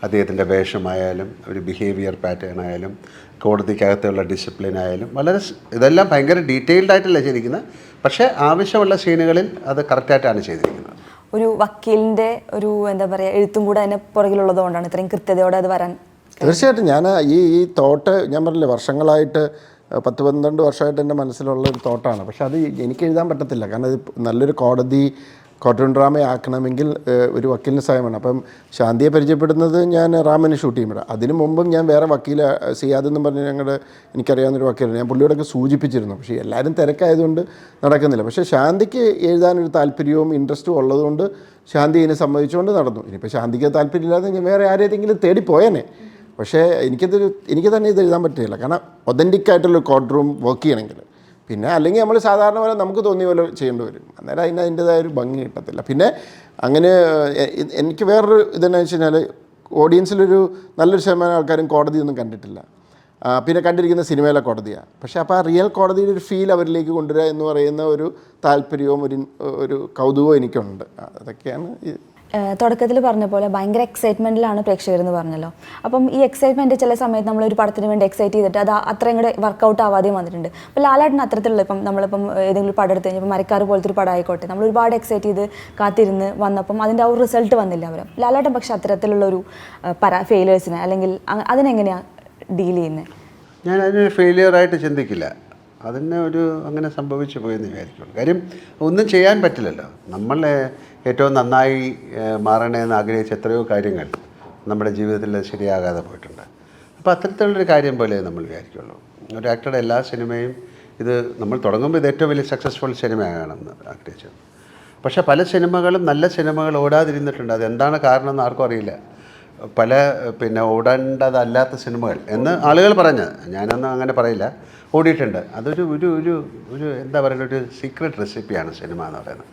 അദ്ദേഹത്തിന്റെ വേഷമായാലും ഒരു ബിഹേവിയർ പാറ്റേൺ ആയാലും കോടതിക്കകത്തുള്ള ഡിസിപ്ലിൻ ആയാലും വളരെ ഇതെല്ലാം ഭയങ്കര ഡീറ്റെയിൽഡ് ആയിട്ടല്ല ചെയ്തിരിക്കുന്നത്. പക്ഷേ ആവശ്യമുള്ള സീനുകളിൽ അത് കറക്റ്റായിട്ടാണ് ചെയ്തിരിക്കുന്നത്. ഒരു വക്കീലിന്റെ ഒരു എന്താ പറയുക എഴുത്തും കൂടെ അതിന് പുറകിലുള്ളത് കൊണ്ടാണ് ഇത്രയും കൃത്യതയോടെ അത് വരാൻ തീർച്ചയായിട്ടും. ഞാൻ ഈ ഈ തോട്ട് ഞാൻ പറഞ്ഞില്ലേ വർഷങ്ങളായിട്ട് പത്ത് പന്ത്രണ്ട് വർഷമായിട്ട് എന്റെ മനസ്സിലുള്ള ഒരു തോട്ടാണ്. പക്ഷെ അത് എനിക്ക് എഴുതാൻ പറ്റത്തില്ല. കാരണം അത് നല്ലൊരു കോടതി കോട്ടൺ ഡ്രാമ ആക്കണമെങ്കിൽ ഒരു വക്കീലിന് സഹായമാണ് അപ്പം ശാന്തിയെ പരിചയപ്പെടുന്നത് ഞാൻ റാമിന് ഷൂട്ട് ചെയ്യുമ്പോൾ അതിന് മുമ്പും ഞാൻ വേറെ വക്കീൽ സിയാദ് എന്നും പറഞ്ഞ് ഞങ്ങളുടെ എനിക്കറിയാവുന്നൊരു വക്കീലാണ്. ഞാൻ പുള്ളിയോടൊക്കെ സൂചിപ്പിച്ചിരുന്നു. പക്ഷേ എല്ലാവരും തിരക്കായതുകൊണ്ട് നടക്കുന്നില്ല. പക്ഷേ ശാന്തിക്ക് എഴുതാനൊരു താല്പര്യവും ഇൻട്രസ്റ്റും ഉള്ളതുകൊണ്ട് ശാന്തി ഇതിനെ സമ്മതിച്ചുകൊണ്ട് നടന്നു. ഇനിയിപ്പോൾ ശാന്തിക്ക് താല്പര്യമില്ലാതെ ഞാൻ വേറെ ആരെയെങ്കിലും തേടി പക്ഷേ എനിക്കതൊരു എനിക്ക് തന്നെ ഇത് എഴുതാൻ പറ്റില്ല. കാരണം ഒതന്റിക് ആയിട്ടുള്ള കോഡ് റൂം വർക്ക് ചെയ്യണമെങ്കിൽ. പിന്നെ അല്ലെങ്കിൽ നമ്മൾ സാധാരണ പോലെ നമുക്ക് തോന്നിയ പോലെ ചെയ്യേണ്ടി വരും. അന്നേരം അതിന് അതിന്റെതായ ഒരു ഭംഗി കിട്ടത്തില്ല. പിന്നെ അങ്ങനെ എനിക്ക് വേറൊരു ഇതെന്നു വെച്ച് കഴിഞ്ഞാൽ ഓഡിയൻസിലൊരു നല്ലൊരു ശതമാനം ആൾക്കാരും കോടതിയൊന്നും കണ്ടിട്ടില്ല. പിന്നെ കണ്ടിരിക്കുന്ന സിനിമയിലെ കോടതിയാണ് പക്ഷേ അപ്പോൾ ആ റിയൽ കോടതിയുടെ ഒരു ഫീൽ അവരിലേക്ക് കൊണ്ടുവരിക എന്ന് പറയുന്ന ഒരു താല്പര്യവും ഒരു ഒരു കൗതുകവും എനിക്കുണ്ട്. അതൊക്കെയാണ് തുടക്കത്തിൽ പറഞ്ഞ പോലെ ഭയങ്കര എക്സൈറ്റ്മെന്റിലാണ് പ്രേക്ഷകരെന്ന് പറഞ്ഞല്ലോ. അപ്പം ഈ എക്സൈറ്റ്മെന്റ് ചില സമയത്ത് നമ്മൾ ഒരു പടത്തിന് വേണ്ടി എക്സൈറ്റ് ചെയ്തിട്ട് അത് അത്രയും കൂടെ വർക്കൗട്ട് ആവാതെയും വന്നിട്ടുണ്ട്. അപ്പോൾ ലാലാട്ടിന് അത്തരത്തിലുള്ള ഇപ്പം നമ്മളിപ്പം ഏതെങ്കിലും പടം എടുത്ത് കഴിഞ്ഞപ്പോൾ മരക്കാർ പോലത്തെ ഒരു പടം ആയിക്കോട്ടെ നമ്മൾ ഒരുപാട് എക്സൈറ്റ് ചെയ്ത് കാത്തിരുന്ന് വന്നപ്പം അതിന്റെ ആ ഒരു റിസൾട്ട് വന്നില്ല അവർ ലാലാട്ടൻ പക്ഷെ അത്തരത്തിലുള്ളൊരു ഒരു പരാ ഫെയിലേഴ്സിനെ അല്ലെങ്കിൽ അതിനെങ്ങനെയാണ് ഡീൽ ചെയ്യുന്നത് ഞാൻ അതിനൊരു ഫെയിലിയറായിട്ട് ചിന്തിക്കില്ല. അതിനെ ഒരു അങ്ങനെ സംഭവിച്ചു പോയെന്ന് വിചാരിക്കുള്ളൂ. കാര്യം ഒന്നും ചെയ്യാൻ പറ്റില്ലല്ലോ. നമ്മൾ ഏറ്റവും നന്നായി മാറണമെന്ന് ആഗ്രഹിച്ച എത്രയോ കാര്യങ്ങൾ നമ്മുടെ ജീവിതത്തിൽ ശരിയാകാതെ പോയിട്ടുണ്ട്. അപ്പോൾ അത്തരത്തിലുള്ളൊരു കാര്യം പോലെ നമ്മൾ വിചാരിക്കുള്ളൂ. ഒരു ആക്ടറുടെ എല്ലാ സിനിമയും ഇത് നമ്മൾ തുടങ്ങുമ്പോൾ ഇത് ഏറ്റവും വലിയ സക്സസ്ഫുൾ സിനിമയാണെന്ന് ആഗ്രഹിച്ചത് പക്ഷേ പല സിനിമകളും നല്ല സിനിമകൾ ഓടാതിരുന്നിട്ടുണ്ട്. അതെന്താണ് കാരണം എന്ന് ആർക്കും അറിയില്ല. പല പിന്നെ ഓടേണ്ടതല്ലാത്ത സിനിമകൾ എന്ന് ആളുകൾ പറഞ്ഞ്. ഞാനൊന്നും അങ്ങനെ പറയില്ല. ഓടിയിട്ടുണ്ട്. അതൊരു ഒരു ഒരു ഒരു എന്താ പറയുക ഒരു സീക്രട്ട് റെസിപ്പിയാണ് സിനിമ എന്ന് പറയുന്നത്.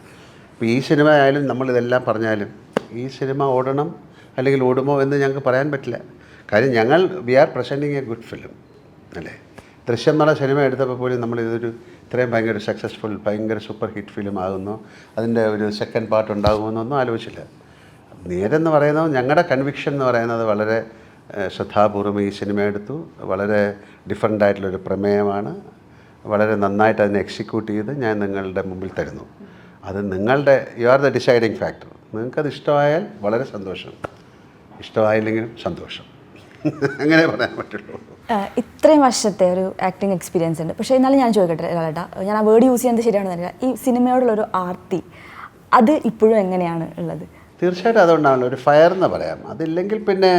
ഇപ്പോൾ ഈ സിനിമ ആയാലും നമ്മളിതെല്ലാം പറഞ്ഞാലും ഈ സിനിമ ഓടണം അല്ലെങ്കിൽ ഓടുമോ എന്ന് ഞങ്ങൾക്ക് പറയാൻ പറ്റില്ല. കാര്യം ഞങ്ങൾ we are presenting a good film അല്ലേ? ദൃശ്യം എന്നുള്ള സിനിമ എടുത്തപ്പോൾ പോലും നമ്മൾ ഇതൊരു ഇത്രയും ഭയങ്കര സക്സസ്ഫുൾ ഭയങ്കര സൂപ്പർ ഹിറ്റ് ഫിലിം ആകുന്നു. അതിന്റെ ഒരു സെക്കൻഡ് പാർട്ട് ഉണ്ടാകുമെന്നൊന്നും ആലോചിച്ചില്ല. നേരെന്ന് പറയുന്നത് ഞങ്ങളുടെ കൺവിക്ഷൻ എന്ന് പറയുന്നത് വളരെ ശ്രദ്ധാപൂർവം ശ്രദ്ധാപൂർവം ഈ സിനിമ എടുത്തു. വളരെ ഡിഫറെന്റ് ആയിട്ടുള്ളൊരു പ്രമേയമാണ്. വളരെ നന്നായിട്ട് അതിനെ എക്സിക്യൂട്ട് ചെയ്ത് ഞാൻ നിങ്ങളുടെ മുമ്പിൽ തരുന്നു. അത് നിങ്ങളുടെ you are the deciding factor നിങ്ങൾക്കത് ഇഷ്ടമായാൽ വളരെ സന്തോഷം. ഇഷ്ടമായില്ലെങ്കിലും സന്തോഷം. അങ്ങനെ പറയാൻ പറ്റുള്ളൂ. ഇത്രയും വർഷത്തെ ഒരു ആക്ടിങ് എക്സ്പീരിയൻസ് ഉണ്ട്. പക്ഷേ എന്നാലും ഞാൻ ചോദിക്കട്ടെ ലാലേട്ടാ ഞാൻ ആ വേർഡ് യൂസ് ചെയ്യുന്നത് ശരിയാണെന്ന് അറിയില്ല. ഈ സിനിമയോടുള്ള ഒരു ആർത്തി അത് ഇപ്പോഴും എങ്ങനെയാണ് ഉള്ളത്? തീർച്ചയായിട്ടും അതുകൊണ്ടാണല്ലോ ഒരു ഫയർ എന്ന് പറയാം. അതില്ലെങ്കിൽ പിന്നെ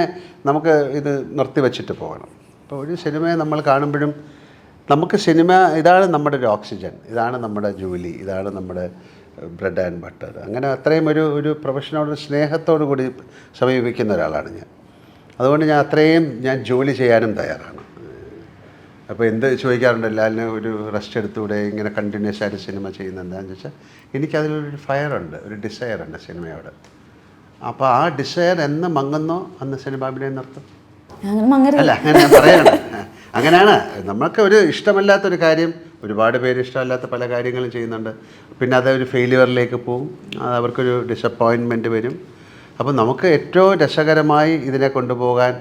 നമുക്ക് ഇത് നിർത്തി വെച്ചിട്ട് പോകണം. ഇപ്പോൾ ഒരു സിനിമയെ നമ്മൾ കാണുമ്പോഴും നമുക്ക് സിനിമ ഇതാണ് നമ്മുടെ ഒരു ഓക്സിജൻ ഇതാണ് നമ്മുടെ ജോലി ഇതാണ് നമ്മുടെ ബ്രെഡ് ആൻഡ് ബട്ടർ. അങ്ങനെ അത്രയും ഒരു ഒരു പ്രൊഫഷനോട് സ്നേഹത്തോടു കൂടി സമീപിക്കുന്ന ഒരാളാണ് ഞാൻ. അതുകൊണ്ട് ഞാൻ അത്രയും ഞാൻ ജോലി ചെയ്യാനും തയ്യാറാണ്. അപ്പോൾ എന്ത് ചോദിക്കാറുണ്ട്? ലാലിന് ഒരു റെസ്റ്റ് എടുത്തുകൂടെ ഇങ്ങനെ കണ്ടിന്യൂസ് ആയിട്ട് സിനിമ ചെയ്യുന്ന എന്താണെന്ന് വെച്ചാൽ എനിക്കതിലൊരു ഫയറുണ്ട് ഒരു ഡിസയർ ഉണ്ട് സിനിമയോട് അപ്പോൾ ആ ഡിസയർ എന്ന് മങ്ങുന്നോ? അന്ന് സിനിമ അഭിനയം നിർത്തും അല്ല അങ്ങനെ പറയണം. അങ്ങനെയാണ്. നമുക്ക് ഒരു ഇഷ്ടമല്ലാത്തൊരു കാര്യം ഒരുപാട് പേര് ഇഷ്ടമല്ലാത്ത പല കാര്യങ്ങളും ചെയ്യുന്നുണ്ട്. പിന്നെ അത് ഒരു ഫെയിലിയറിലേക്ക് പോവും. അത് അവർക്കൊരു ഡിസപ്പോയിൻമെന്റ് വരും. അപ്പോൾ നമുക്ക് ഏറ്റവും രസകരമായി ഇതിനെ കൊണ്ടുപോകാൻ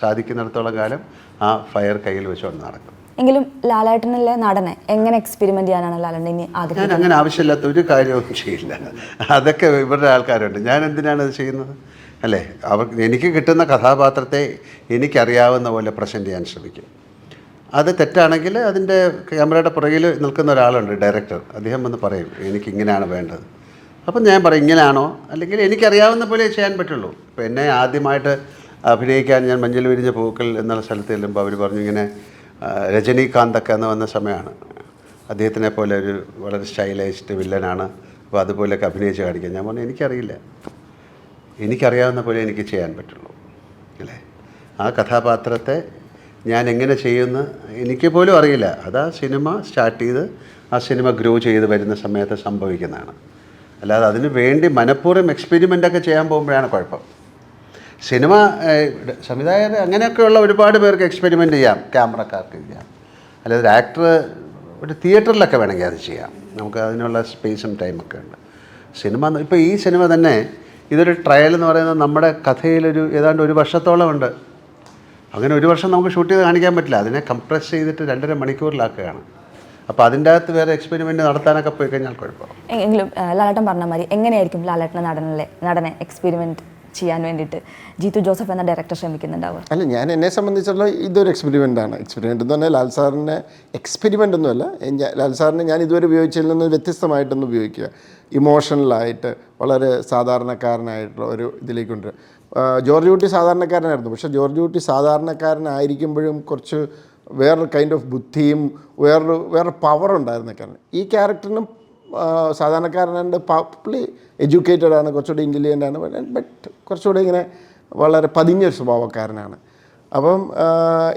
സാധിക്കുന്നിടത്തോളം കാലം ആ ഫയർ കയ്യിൽ വെച്ചുകൊണ്ട് നടക്കും. എങ്കിലും ലാലേട്ടനിലെ നടനെ? എങ്ങനെ എക്സ്പെരിമെന്റ് ചെയ്യാനാണ് ലാലേട്ടൻ ഇനി ആഗ്രഹം ഞാൻ അങ്ങനെ ആവശ്യമില്ലാത്ത ഒരു കാര്യവും ചെയ്യില്ല. അതൊക്കെ ഇവരുടെ ആൾക്കാരുണ്ട്. ഞാൻ എന്തിനാണ് അത് ചെയ്യുന്നത്? അല്ലേ? അവർക്ക് എനിക്ക് കിട്ടുന്ന കഥാപാത്രത്തെ എനിക്കറിയാവുന്ന പോലെ പ്രസന്റ് ചെയ്യാൻ ശ്രമിക്കും. അത് തെറ്റാണെങ്കിൽ അതിന്റെ ക്യാമറയുടെ പുറകിൽ നിൽക്കുന്ന ഒരാളുണ്ട് ഡയറക്ടർ അദ്ദേഹം വന്ന് പറയും എനിക്ക് ഇങ്ങനെയാണ് വേണ്ടത്. അപ്പം ഞാൻ പറയും ഇങ്ങനെയാണോ? അല്ലെങ്കിൽ എനിക്കറിയാവുന്ന പോലെ ചെയ്യാൻ പറ്റുള്ളൂ. ഇപ്പം എന്നെ ആദ്യമായിട്ട് അഭിനയിക്കാൻ ഞാൻ മഞ്ഞൾ വിരിഞ്ഞ പൂക്കൾ എന്നുള്ള സ്ഥലത്ത് ചെല്ലുമ്പോൾ അവർ പറഞ്ഞു ഇങ്ങനെ രജനീകാന്തൊക്കെ എന്ന് വന്ന സമയമാണ്. അദ്ദേഹത്തിനെ പോലെ ഒരു വളരെ സ്റ്റൈലൈസ്ഡ് വില്ലനാണ്. അപ്പോൾ അതുപോലെയൊക്കെ അഭിനയിച്ച് കാണിക്കാൻ. ഞാൻ പറഞ്ഞു എനിക്കറിയില്ല. എനിക്കറിയാവുന്ന പോലെ എനിക്ക് ചെയ്യാൻ പറ്റുള്ളൂ. അല്ലേ? ആ കഥാപാത്രത്തെ ഞാൻ എങ്ങനെ ചെയ്യുന്ന എനിക്ക് പോലും അറിയില്ല. അതാ സിനിമ സ്റ്റാർട്ട് ചെയ്ത് ആ സിനിമ ഗ്രോ ചെയ്ത് വരുന്ന സമയത്ത് സംഭവിക്കുന്നതാണ്. അല്ലാതെ അതിന് വേണ്ടി മനഃപൂർവം എക്സ്പെരിമെന്റൊക്കെ ചെയ്യാൻ പോകുമ്പോഴാണ് കുഴപ്പം. സിനിമ സംവിധായകർ അങ്ങനെയൊക്കെയുള്ള ഒരുപാട് പേർക്ക് എക്സ്പെരിമെന്റ് ചെയ്യാം ക്യാമറക്കാർക്ക് ചെയ്യാം. അല്ലാതെ ഒരു ആക്ടർ ഒരു തിയേറ്ററിലൊക്കെ വേണമെങ്കിൽ അത് ചെയ്യാം. നമുക്ക് അതിനുള്ള സ്പേസും ടൈമൊക്കെ ഉണ്ട്. സിനിമ ഇപ്പോൾ ഈ സിനിമ തന്നെ ഇതൊരു ട്രയൽ എന്ന് പറയുന്നത് നമ്മുടെ കഥയിലൊരു ഏതാണ്ട് ഒരു വർഷത്തോളം ഉണ്ട് അങ്ങനെ ഒരു വർഷം നമുക്ക് ഷൂട്ട് ചെയ്ത് കാണിക്കാൻ പറ്റില്ല. അതിനെ കംപ്രസ് ചെയ്തിട്ട് രണ്ടര മണിക്കൂറിലാക്കുകയാണ്. അപ്പോൾ അതിന്റെ അകത്ത് വേറെ എക്സ്പെരിമെന്റ് നടത്താനൊക്കെ പോയി കഴിഞ്ഞാൽ കുഴപ്പമില്ല എങ്കിലും ലാലേട്ടൻ പറഞ്ഞ മാതിരി എങ്ങനെയായിരിക്കും ലാലേട്ടനെ നടനല്ലേ നടനെ എക്സ്പെരിമെന്റ് ചെയ്യാൻ വേണ്ടിയിട്ട് ജീതു ജോസഫ് എന്ന ഡയറക്ടർ ശ്രമിക്കുന്നുണ്ടാവുക? അല്ല ഞാൻ എന്നെ സംബന്ധിച്ചുള്ള ഇതൊരു എക്സ്പെരിമെന്റ് ആണ്. എക്സ്പെരിമെന്റ് എന്ന് പറഞ്ഞാൽ ലാൽ സാറിനെ എക്സ്പെരിമെന്റ് ഒന്നുമല്ല. ലാൽ സാറിനെ ഞാൻ ഇതുവരെ ഉപയോഗിച്ചതിൽ നിന്ന് വ്യത്യസ്തമായിട്ടൊന്ന് ഉപയോഗിക്കുക. ഇമോഷണലായിട്ട് വളരെ സാധാരണക്കാരനായിട്ടുള്ള ഒരു ഇതിലേക്ക് ജോർജ് കുട്ടി സാധാരണക്കാരനായിരുന്നു. പക്ഷേ ജോർജ് കുട്ടി സാധാരണക്കാരനായിരിക്കുമ്പോഴും കുറച്ച് വേറൊരു കൈൻഡ് ഓഫ് ബുദ്ധിയും വേറൊരു വേറെ പവർ ഉണ്ടായിരുന്ന കാരണം ഈ ക്യാരക്ടറിനും സാധാരണക്കാരനായിട്ട് പുള്ളി എഡ്യൂക്കേറ്റഡ് ആണ് കുറച്ചുകൂടി ഇന്റലിജന്റ് ആണ് ബട്ട് കുറച്ചുകൂടി ഇങ്ങനെ വളരെ പതിഞ്ഞൊരു സ്വഭാവക്കാരനാണ്. അപ്പം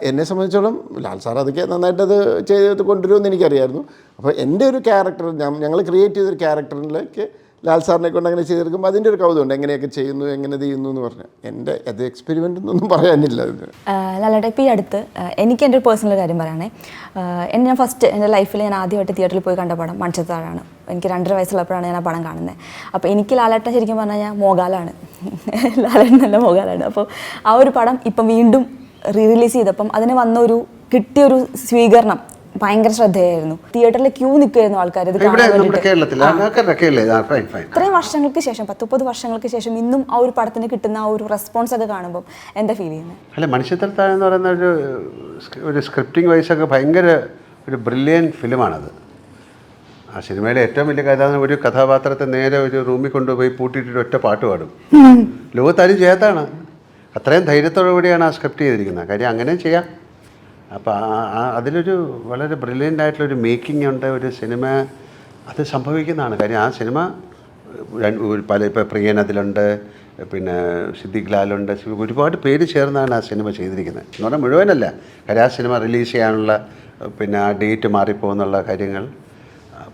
എന്നെ സംബന്ധിച്ചോളം ലാൽ സാർ അതൊക്കെ നന്നായിട്ട് അത് ചെയ്ത് കൊണ്ടുവരുമെന്ന് എനിക്കറിയായിരുന്നു. അപ്പോൾ എന്റെ ഒരു ക്യാരക്ടർ ഞാൻ ഞങ്ങൾ ക്രിയേറ്റ് ചെയ്തൊരു ക്യാരക്ടറിലേക്ക് ലാൽ സാറിനെ കൊണ്ട് അങ്ങനെ ചെയ്തെടുക്കുമ്പോൾ അതിന്റെ ഒരു കൗതുകമുണ്ട് എങ്ങനെയൊക്കെ ചെയ്യുന്നു എങ്ങനെ ചെയ്യുന്നു എന്ന് പറഞ്ഞാൽ എന്റെ അത് എക്സ്പെരിമെന്റ് എന്നൊന്നും പറയാനില്ല അതിന്. ലാലേട്ട ഇപ്പോൾ ഈ അടുത്ത് എനിക്ക് എന്റെ ഒരു പേഴ്സണൽ കാര്യം പറയണേ. എന്നെ ഞാൻ ഫസ്റ്റ് എന്റെ ലൈഫിൽ ഞാൻ ആദ്യമായിട്ട് തിയേറ്ററിൽ പോയി കണ്ട പടം മൺചത്താഴാണ്. എനിക്ക് രണ്ടര വയസ്സുള്ളപ്പോഴാണ് ഞാൻ ആ പടം കാണുന്നത് അപ്പോൾ എനിക്ക് ലാലേട്ടൻ ശരിക്കും പറഞ്ഞു കഴിഞ്ഞാൽ മോഗാലാണ്. ലാലേട്ടൻ നല്ല മോഗാലാണ്. അപ്പോൾ ആ ഒരു പടം ഇപ്പം വീണ്ടും റീ റിലീസ് ചെയ്തപ്പം അതിന് വന്ന ഒരു കിട്ടിയൊരു സ്വീകരണം ഭയങ്കര ശ്രദ്ധയായിരുന്നു. തിയേറ്ററിൽ ക്യൂ നിൽക്കുന്ന ആൾക്കാർ ഇത് ഇത്രയും വർഷങ്ങൾക്ക് ശേഷം പത്ത് മുപ്പത് വർഷങ്ങൾക്ക് ശേഷം ഇന്നും ആ ഒരു പടത്തിന് കിട്ടുന്ന ആ ഒരു റെസ്പോൺസ് ഒക്കെ കാണുമ്പോൾ എന്താ ഫീൽ ചെയ്യുന്നത് അല്ല മനുഷ്യത്തരത്താഴ് എന്ന് പറയുന്ന ഒരു ഒരു സ്ക്രിപ്റ്റിംഗ് വൈസ് ഒക്കെ ഭയങ്കര ഒരു ബ്രില്യൻ ഫിലിമാണത് ആ സിനിമയിലെ ഏറ്റവും വലിയ കഥ ഒരു കഥാപാത്രത്തെ നേരെ ഒരു റൂമിൽ കൊണ്ടുപോയി പൂട്ടിയിട്ടിട്ട് ഒറ്റ പാട്ട് പാടും. ലോകത്താരും ചെയ്യാത്താണ് അത്രയും ധൈര്യത്തോടു കൂടിയാണ് ആ സ്ക്രിപ്റ്റ് ചെയ്തിരിക്കുന്നത്. കാര്യം അങ്ങനെ ചെയ്യാം. അപ്പോൾ ആ അതിലൊരു വളരെ ബ്രില്യന്റ് ആയിട്ടുള്ളൊരു മേക്കിംഗ് ഉണ്ട് ഒരു സിനിമ അത് സംഭവിക്കുന്നതാണ്. കാര്യം ആ സിനിമ പല ഇപ്പോൾ പ്രിയൻ അതിലുണ്ട് പിന്നെ സിദ്ദിഖ് ലാലുണ്ട് ഒരുപാട് പേര് ചേർന്നാണ് ആ സിനിമ ചെയ്തിരിക്കുന്നത്. എന്ന് പറഞ്ഞാൽ മുഴുവനല്ല. കാര്യം ആ സിനിമ റിലീസ് ചെയ്യാനുള്ള പിന്നെ ആ ഡേറ്റ് മാറിപ്പോകുന്നുള്ള കാര്യങ്ങൾ.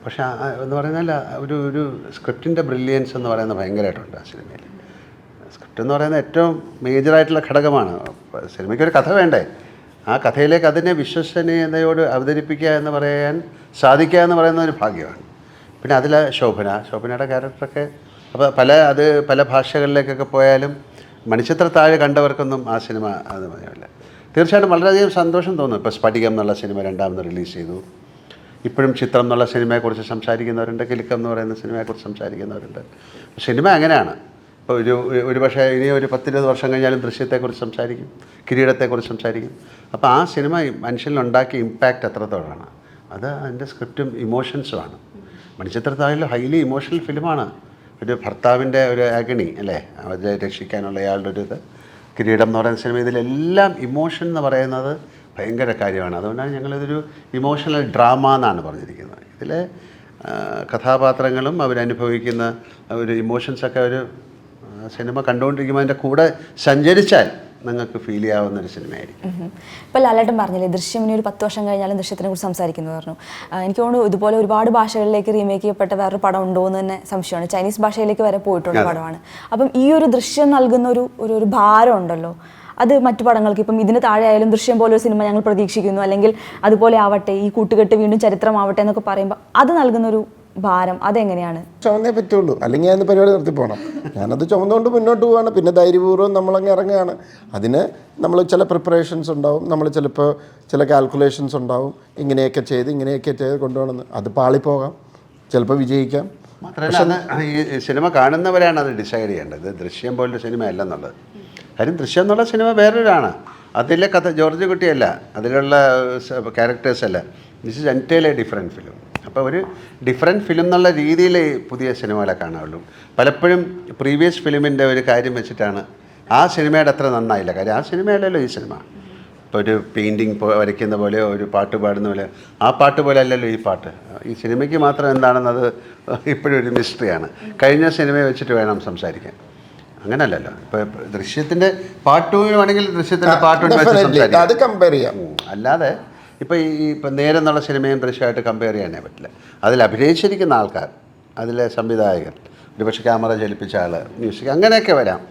പക്ഷേ എന്ന് പറഞ്ഞാൽ ഒരു ഒരു സ്ക്രിപ്റ്റിന്റെ ബ്രില്യൻസ് എന്ന് പറയുന്നത് ഭയങ്കരമായിട്ടുണ്ട് ആ സിനിമയിൽ സ്ക്രിപ്റ്റ് എന്ന് പറയുന്നത് ഏറ്റവും മേജറായിട്ടുള്ള ഘടകമാണ്. സിനിമയ്ക്ക് ഒരു കഥ വേണ്ടേ? ആ കഥയിലേക്ക് അതിനെ വിശ്വസനീയതയോട് അവതരിപ്പിക്കുക എന്ന് പറയാൻ സാധിക്കുക എന്ന് പറയുന്ന ഒരു ഭാഗ്യമാണ്. പിന്നെ അതിൽ ശോഭന ശോഭനയുടെ ക്യാരക്ടറൊക്കെ അപ്പോൾ പല അത് പല ഭാഷകളിലേക്കൊക്കെ പോയാലും മണിച്ചിത്ര താഴെ കണ്ടവർക്കൊന്നും ആ സിനിമ അത് മതിയാവില്ല. തീർച്ചയായിട്ടും വളരെയധികം സന്തോഷം തോന്നും. ഇപ്പോൾ സ്ഫടികം എന്നുള്ള സിനിമ രണ്ടാമത് റിലീസ് ചെയ്തു. ഇപ്പോഴും ചിത്രം എന്നുള്ള സിനിമയെക്കുറിച്ച് സംസാരിക്കുന്നവരുണ്ട് കിലുക്കം എന്ന് പറയുന്ന സിനിമയെക്കുറിച്ച് സംസാരിക്കുന്നവരുണ്ട്. സിനിമ അങ്ങനെയാണ്. ഇപ്പോൾ ഒരു ഒരു പക്ഷേ ഇനി ഒരു പത്തിരുപത് വർഷം കഴിഞ്ഞാലും ദൃശ്യത്തെക്കുറിച്ച് സംസാരിക്കും കിരീടത്തെക്കുറിച്ച് സംസാരിക്കും. അപ്പോൾ ആ സിനിമ മനുഷ്യനിലുണ്ടാക്കിയ ഇമ്പാക്റ്റ് എത്രത്തോളമാണ് അത് അതിന്റെ സ്ക്രിപ്റ്റും ഇമോഷൻസുമാണ് മണിച്ചിത്രത്താഴിൽ ഹൈലി ഇമോഷണൽ ഫിലിമാണ് ഒരു ഭർത്താവിന്റെ ഒരു ആഗണി അല്ലേ? അവരെ രക്ഷിക്കാനുള്ള അയാളുടെ ഒരു ഇത്. കിരീടം എന്ന് പറയുന്ന സിനിമ ഇതിലെല്ലാം ഇമോഷൻ എന്ന് പറയുന്നത് ഭയങ്കര കാര്യമാണ്. അതുകൊണ്ടാണ് ഞങ്ങളിതൊരു ഇമോഷണൽ ഡ്രാമ എന്നാണ് പറഞ്ഞിരിക്കുന്നത്. ഇതിലെ കഥാപാത്രങ്ങളും അവരനുഭവിക്കുന്ന ഒരു ഇമോഷൻസൊക്കെ ഒരു സിനിമ കണ്ടുകൊണ്ടിരിക്കുമ്പോൾ അതിന്റെ കൂടെ സഞ്ചരിച്ചാൽ നിങ്ങൾക്ക് ഫീൽ ചെയ്യാവുന്ന ഒരു സിനിമയായിരിക്കും. ഇപ്പോൾ ലാലേട്ടൻ പറഞ്ഞില്ലേ ദൃശ്യം ഇനി ഒരു പത്ത് വർഷം കഴിഞ്ഞാലും ദൃശ്യത്തിനെ കുറിച്ച് സംസാരിക്കുന്നു പറഞ്ഞു. എനിക്ക് തോന്നുന്നു ഇതുപോലെ ഒരുപാട് ഭാഷകളിലേക്ക് റീമേക്ക് ചെയ്യപ്പെട്ട വേറൊരു പടം ഉണ്ടോ എന്ന് തന്നെ സംശയമാണ്. ചൈനീസ് ഭാഷയിലേക്ക് വരെ പോയിട്ടുള്ള പടമാണ്. അപ്പം ഈ ഒരു ദൃശ്യം നൽകുന്ന ഒരു ഒരു ഭാരം ഉണ്ടല്ലോ. അത് മറ്റു പടങ്ങൾക്ക് ഇപ്പം ഇതിന് താഴെ ആയാലും ദൃശ്യം പോലെ ഒരു സിനിമ ഞങ്ങൾ പ്രതീക്ഷിക്കുന്നു. അല്ലെങ്കിൽ അതുപോലെ ആവട്ടെ ഈ കൂട്ടുകെട്ട് വീണ്ടും ചരിത്രമാവട്ടെ എന്നൊക്കെ പറയുമ്പോൾ അത് നൽകുന്ന ഒരു ഭാരം അതെങ്ങനെയാണ്? ചുമന്നേ പറ്റുള്ളൂ. അല്ലെങ്കിൽ അതിന് പരിപാടി നിർത്തി പോകണം ഞാനത് ചുമന്നുകൊണ്ട് മുന്നോട്ട് പോവാണ്. പിന്നെ ധൈര്യപൂർവം നമ്മളങ്ങ് ഇറങ്ങുകയാണ്. അതിന് നമ്മൾ ചില പ്രിപ്പറേഷൻസ് ഉണ്ടാവും. നമ്മൾ ചിലപ്പോൾ ചില കാൽക്കുലേഷൻസ് ഉണ്ടാവും. ഇങ്ങനെയൊക്കെ ചെയ്ത് ഇങ്ങനെയൊക്കെ ചെയ്ത് കൊണ്ടുപോകണമെന്ന്. അത് പാളിപ്പോകാം ചിലപ്പോൾ വിജയിക്കാം. മാത്രമല്ല ഈ സിനിമ കാണുന്നവരാണ് അത് ഡിസൈഡ് ചെയ്യേണ്ടത്. ദൃശ്യം പോലൊരു സിനിമ അല്ലെന്നുള്ളത്. കാര്യം ദൃശ്യം എന്നുള്ള സിനിമ വേറൊരാണ്. അതിലെ കഥ ജോർജ് കുട്ടിയല്ല. അതിലുള്ള ക്യാരക്ടേഴ്സ് അല്ല. This is entirely different film അപ്പോൾ ഒരു ഡിഫറെന്റ് ഫിലിം എന്നുള്ള രീതിയിൽ പുതിയ സിനിമകളെ കാണാവുള്ളൂ പലപ്പോഴും പ്രീവിയസ് ഫിലിമിന്റെ ഒരു കാര്യം വെച്ചിട്ടാണ് ആ സിനിമയുടെ അത്ര നന്നായില്ല. കാര്യം ആ സിനിമയല്ലല്ലോ ഈ സിനിമ. ഇപ്പോൾ ഒരു പെയിന്റിങ് വരയ്ക്കുന്ന പോലെ ഒരു പാട്ട് പാടുന്ന പോലെ ആ പാട്ട് പോലെ അല്ലല്ലോ ഈ പാട്ട്. ഈ സിനിമയ്ക്ക് മാത്രം എന്താണെന്നത് ഇപ്പോഴും ഒരു മിസ്റ്ററിയാണ് കഴിഞ്ഞ സിനിമയെ വെച്ചിട്ട് വേണം സംസാരിക്കാൻ. അങ്ങനല്ലല്ലോ. ഇപ്പൊ ദൃശ്യത്തിന്റെ പാട്ട് വേണമെങ്കിൽ ദൃശ്യത്തിന്റെ അത് കമ്പയർ ചെയ്യാം. ഉം. അല്ലാതെ ഇപ്പോൾ ഈ ഇപ്പം നേരെ എന്നുള്ള സിനിമയും ദൃശ്യമായിട്ട് കമ്പയർ ചെയ്യാനേ പറ്റില്ല. അതിൽ അഭിനയിച്ചിരിക്കുന്ന ആൾക്കാർ അതിലെ സംവിധായകൻ ഒരുപക്ഷെ ക്യാമറ ചലിപ്പിച്ച ആൾ മ്യൂസിക് അങ്ങനെയൊക്കെ വരാം.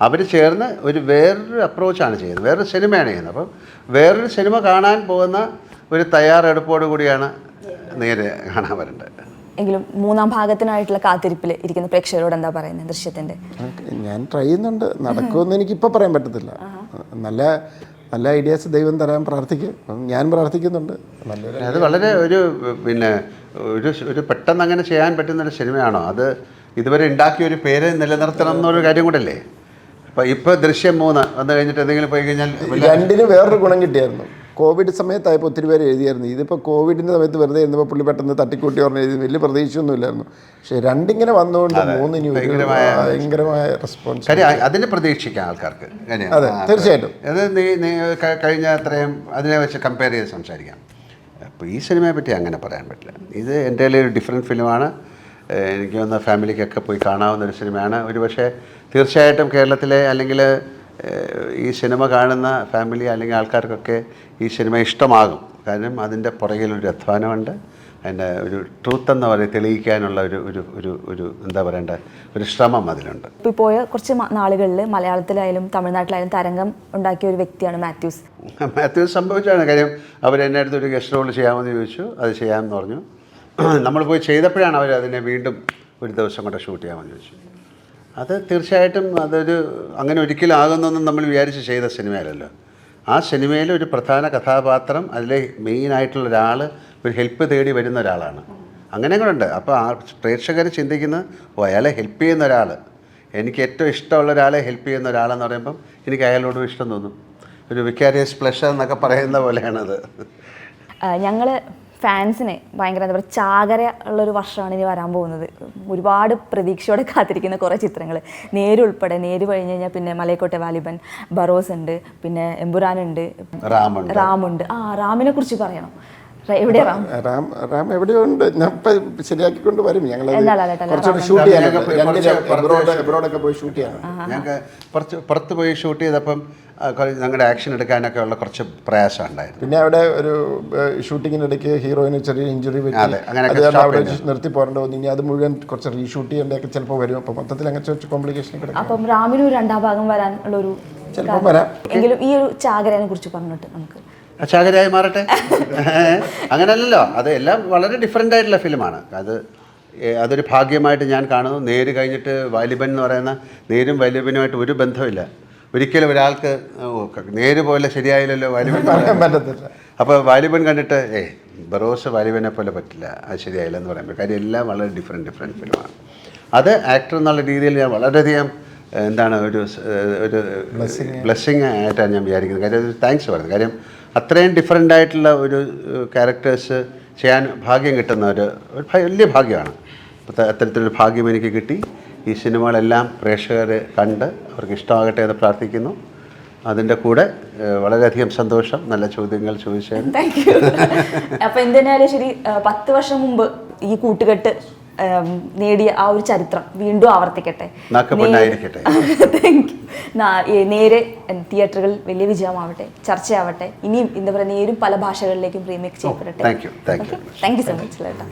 അവർ ചേർന്ന് ഒരു വേറൊരു അപ്രോച്ചാണ് ചെയ്യുന്നത്. വേറൊരു സിനിമയാണ് ചെയ്യുന്നത്. അപ്പം വേറൊരു സിനിമ കാണാൻ പോകുന്ന ഒരു തയ്യാറെടുപ്പോടു കൂടിയാണ് നേരെ കാണാൻ വരേണ്ടത്. എങ്കിലും മൂന്നാം ഭാഗത്തിനായിട്ടുള്ള കാത്തിരിപ്പിൽ ഇരിക്കുന്ന പ്രേക്ഷകരോട് എന്താ പറയുന്നത് ദൃശ്യത്തിന്റെ ഞാൻ ട്രൈ ചെയ്യുന്നുണ്ട്. നടക്കുമെന്ന് എനിക്കിപ്പോൾ പറയാൻ പറ്റത്തില്ല. നല്ല നല്ല ഐഡിയാസ് ദൈവം തരാൻ പ്രാർത്ഥിക്കും. ഞാൻ പ്രാർത്ഥിക്കുന്നുണ്ട്. നല്ലൊരു അത് വളരെ ഒരു പിന്നെ ഒരു ഒരു പെട്ടെന്ന് അങ്ങനെ ചെയ്യാൻ പറ്റുന്ന ഒരു സിനിമയാണോ? അത് ഇതുവരെ ഉണ്ടാക്കിയ ഒരു പേര് നിലനിർത്തണം എന്നൊരു കാര്യം കൂടല്ലേ? അപ്പോൾ ഇപ്പോൾ ദൃശ്യം മൂന്ന് വന്നു കഴിഞ്ഞിട്ട് എന്തെങ്കിലും പോയി കഴിഞ്ഞാൽ രണ്ടിന് വേറൊരു ഗുണം കിട്ടിയായിരുന്നു. കോവിഡ് സമയത്തായപ്പോൾ ഒത്തിരി പേര് എഴുതിയായിരുന്നു. ഇതിപ്പോൾ കോവിഡിന്റെ സമയത്ത് വെറുതെ ഇരുന്നപ്പോൾ പുള്ളി പെട്ടെന്ന് തട്ടിക്കൂട്ടി പറഞ്ഞ് എഴുതി. വലിയ പ്രതീക്ഷയൊന്നുമില്ലായിരുന്നു. പക്ഷേ രണ്ടിങ്ങനെ വന്നുകൊണ്ട് മൂന്നിന് ഭയങ്കരമായ റെസ്പോൺസ് കാര്യം അതിന് പ്രതീക്ഷിക്കാം ആൾക്കാർക്ക്. അതെ, തീർച്ചയായിട്ടും. അത്. നീ കഴിഞ്ഞ അത്രയും അതിനെ വെച്ച് കമ്പയർ ചെയ്ത് സംസാരിക്കാം. അപ്പോൾ ഈ സിനിമയെ പറ്റി അങ്ങനെ പറയാൻ പറ്റില്ല. ഇത് എന്റെ ഒരു ഡിഫറെന്റ് ഫിലിമാണ് എനിക്ക് വന്ന ഫാമിലിക്കൊക്കെ പോയി കാണാവുന്ന ഒരു സിനിമയാണ്. ഒരു പക്ഷേ തീർച്ചയായിട്ടും കേരളത്തിലെ അല്ലെങ്കിൽ ഈ സിനിമ കാണുന്ന ഫാമിലി അല്ലെങ്കിൽ ആൾക്കാർക്കൊക്കെ ഈ സിനിമ ഇഷ്ടമാകും. കാരണം അതിന്റെ പുറകിലൊരു അധ്വാനമുണ്ട്. അതിന്റെ ഒരു ട്രൂത്ത് എന്ന് പറയുന്നത് തെളിയിക്കാനുള്ള ഒരു ഒരു ഒരു ഒരു എന്താ പറയണ്ട ഒരു ശ്രമം അതിലുണ്ട്. ഇപ്പോൾ പോയ കുറച്ച് നാളുകളിൽ മലയാളത്തിലായാലും തമിഴ്നാട്ടിലായാലും തരംഗം ഉണ്ടാക്കിയ ഒരു വ്യക്തിയാണ് മാത്യൂസ്. മാത്യൂസ് സംഭവിച്ചാണ് കാര്യം അവർ എന്നെ അടുത്ത് ഒരു ഗസ്റ്റ് റോൾ ചെയ്യാമെന്ന് ചോദിച്ചു. അത് ചെയ്യാമെന്ന് പറഞ്ഞു. നമ്മൾ പോയി ചെയ്തപ്പോഴാണ് അവർ അതിനെ വീണ്ടും ഒരു ദിവസം കൊണ്ട് ഷൂട്ട് ചെയ്യാമെന്ന് ചോദിച്ചു. അത് തീർച്ചയായിട്ടും അതൊരു അങ്ങനെ ഒരിക്കലാകുന്നൊന്നും നമ്മൾ വിചാരിച്ച് ചെയ്ത സിനിമയല്ലല്ലോ. ആ സിനിമയിൽ ഒരു പ്രധാന കഥാപാത്രം അതിലെ മെയിനായിട്ടുള്ള ഒരാൾ ഒരു ഹെൽപ്പ് തേടി വരുന്ന ഒരാളാണ്. അങ്ങനെ കൂടെ ഉണ്ട്. അപ്പോൾ ആ പ്രേക്ഷകർ ചിന്തിക്കുന്നത് ഓ അയാളെ ഹെൽപ്പ് ചെയ്യുന്ന ഒരാൾ എനിക്ക് ഏറ്റവും ഇഷ്ടമുള്ള ഒരാളെ ഹെൽപ്പ് ചെയ്യുന്ന ഒരാളെന്ന് പറയുമ്പം എനിക്ക് അയാളോടും ഇഷ്ടം തോന്നും. ഒരു വിക്കാരിയസ് പ്ലഷർ എന്നൊക്കെ പറയുന്ന പോലെയാണത്. ഞങ്ങൾ ഫാൻസിനെ ഭയങ്കര എന്താ പറയുക ചാകര ഉള്ളൊരു വർഷമാണ് ഇനി വരാൻ പോകുന്നത്. ഒരുപാട് പ്രതീക്ഷയോടെ കാത്തിരിക്കുന്ന കുറേ ചിത്രങ്ങൾ. നേര് ഉൾപ്പെടെ നേര് കഴിഞ്ഞ് കഴിഞ്ഞാൽ പിന്നെ മലയക്കോട്ടെ വാലിബൻ ബറോസ് ഉണ്ട് പിന്നെ എമ്പുരാനുണ്ട് റാമുണ്ട് റാമുണ്ട് ആ റാമിനെ കുറിച്ച് പറയണം. റ- എവിടെയോ ഉണ്ട്. ഞാൻ ശരിയാക്കിക്കൊണ്ട് വരും. ഞങ്ങൾ കുറച്ചുകൂടി ഷൂട്ട് ചെയ്യാനൊക്കെ എബ്രോഡൊക്കെ പോയി ഷൂട്ട് ഞങ്ങൾക്ക് പുറത്ത് പോയി ഷൂട്ട് ചെയ്തപ്പം ഞങ്ങളുടെ ആക്ഷൻ എടുക്കാനൊക്കെ ഉള്ള കുറച്ച് പ്രയാസം ഉണ്ടായിരുന്നു പിന്നെ അവിടെ ഒരു ഷൂട്ടിങ്ങിനിടയ്ക്ക് ഹീറോയിന് ചെറിയ ഇഞ്ചുറി അങ്ങനെ അവിടെ നിർത്തി പോരേണ്ടി വന്നു. ഇനി അത് മുഴുവൻ കുറച്ച് റീഷൂട്ട് ചെയ്യേണ്ടതൊക്കെ ചിലപ്പോൾ വരും. അപ്പോൾ മൊത്തത്തിൽ അങ്ങനത്തെ കുറച്ച് കോംപ്ലിക്കേഷൻ അപ്പം രാമിന് ഒരു രണ്ടാം ഭാഗം വരാനുള്ള ഉള്ളൊരു ചിലപ്പം വരാം. എങ്കിലും ഈ ഒരു ചാകരനെ കുറിച്ച് പറഞ്ഞിട്ട് നമുക്ക്. അച്ചാകരായി മാറട്ടെ? അങ്ങനല്ലല്ലോ. അത് എല്ലാം വളരെ ഡിഫറെന്റ് ആയിട്ടുള്ള ഫിലിമാണ്. അത് അതൊരു ഭാഗ്യമായിട്ട് ഞാൻ കാണുന്നു. നേര് കഴിഞ്ഞിട്ട് വാലിബൻ എന്ന് പറയുന്ന നേരും വാലിബനുമായിട്ട് ഒരു ബന്ധമില്ല ഒരിക്കലും ഒരാൾക്ക് നേര് പോലെ ശരിയായില്ലല്ലോ വാലിബൻ പറയാൻ പറ്റത്തില്ല. അപ്പോൾ വാലിബൻ കണ്ടിട്ട് ഏ ബറോസ് വാലിബനെ പോലെ പറ്റില്ല അത് ശരിയായില്ല എന്ന് പറയുമ്പോൾ കാര്യം എല്ലാം വളരെ ഡിഫറെന്റ് ഡിഫറെന്റ് ഫിലിമാണ് അത് ആക്ടർ എന്നുള്ള രീതിയിൽ ഞാൻ വളരെയധികം എന്താണ് ഒരു ഒരു ബ്ലെസ്സിങ് ആയിട്ടാണ് ഞാൻ വിചാരിക്കുന്നത്. കാര്യം ഒരു താങ്ക്സ് പറയുന്നത്. കാര്യം അത്രയും ഡിഫറെന്റ് ആയിട്ടുള്ള ഒരു ക്യാരക്ടേഴ്സ് ചെയ്യാൻ ഭാഗ്യം കിട്ടുന്ന ഒരു വലിയ ഭാഗ്യമാണ്. അത്തരത്തിലൊരു ഭാഗ്യം എനിക്ക് കിട്ടി. ഈ സിനിമകളെല്ലാം പ്രേക്ഷകർ കണ്ട് അവർക്ക് ഇഷ്ടമാകട്ടെ എന്ന് പ്രാർത്ഥിക്കുന്നു. അതിന്റെ കൂടെ വളരെയധികം സന്തോഷം. നല്ല ചോദ്യങ്ങൾ ചോദിച്ചത് താങ്ക് യു അപ്പൊ എന്തിനായാലും ശരി പത്ത് വർഷം മുമ്പ് ഈ കൂട്ടുകെട്ട് നേടിയ ആ ഒരു ചരിത്രം വീണ്ടും ആവർത്തിക്കട്ടെ. നാക്കപ്പൊന്നായിരിക്കട്ടെ. താങ്ക് യു നേരെ തിയേറ്ററുകളിൽ വലിയ വിജയമാവട്ടെ ചർച്ചയാവട്ടെ. ഇനിയും എന്താ പറയുക നേരും പല ഭാഷകളിലേക്കും റീമേക്ക് ചെയ്യപ്പെടട്ടെ. Thank you so much ലേട്ടാ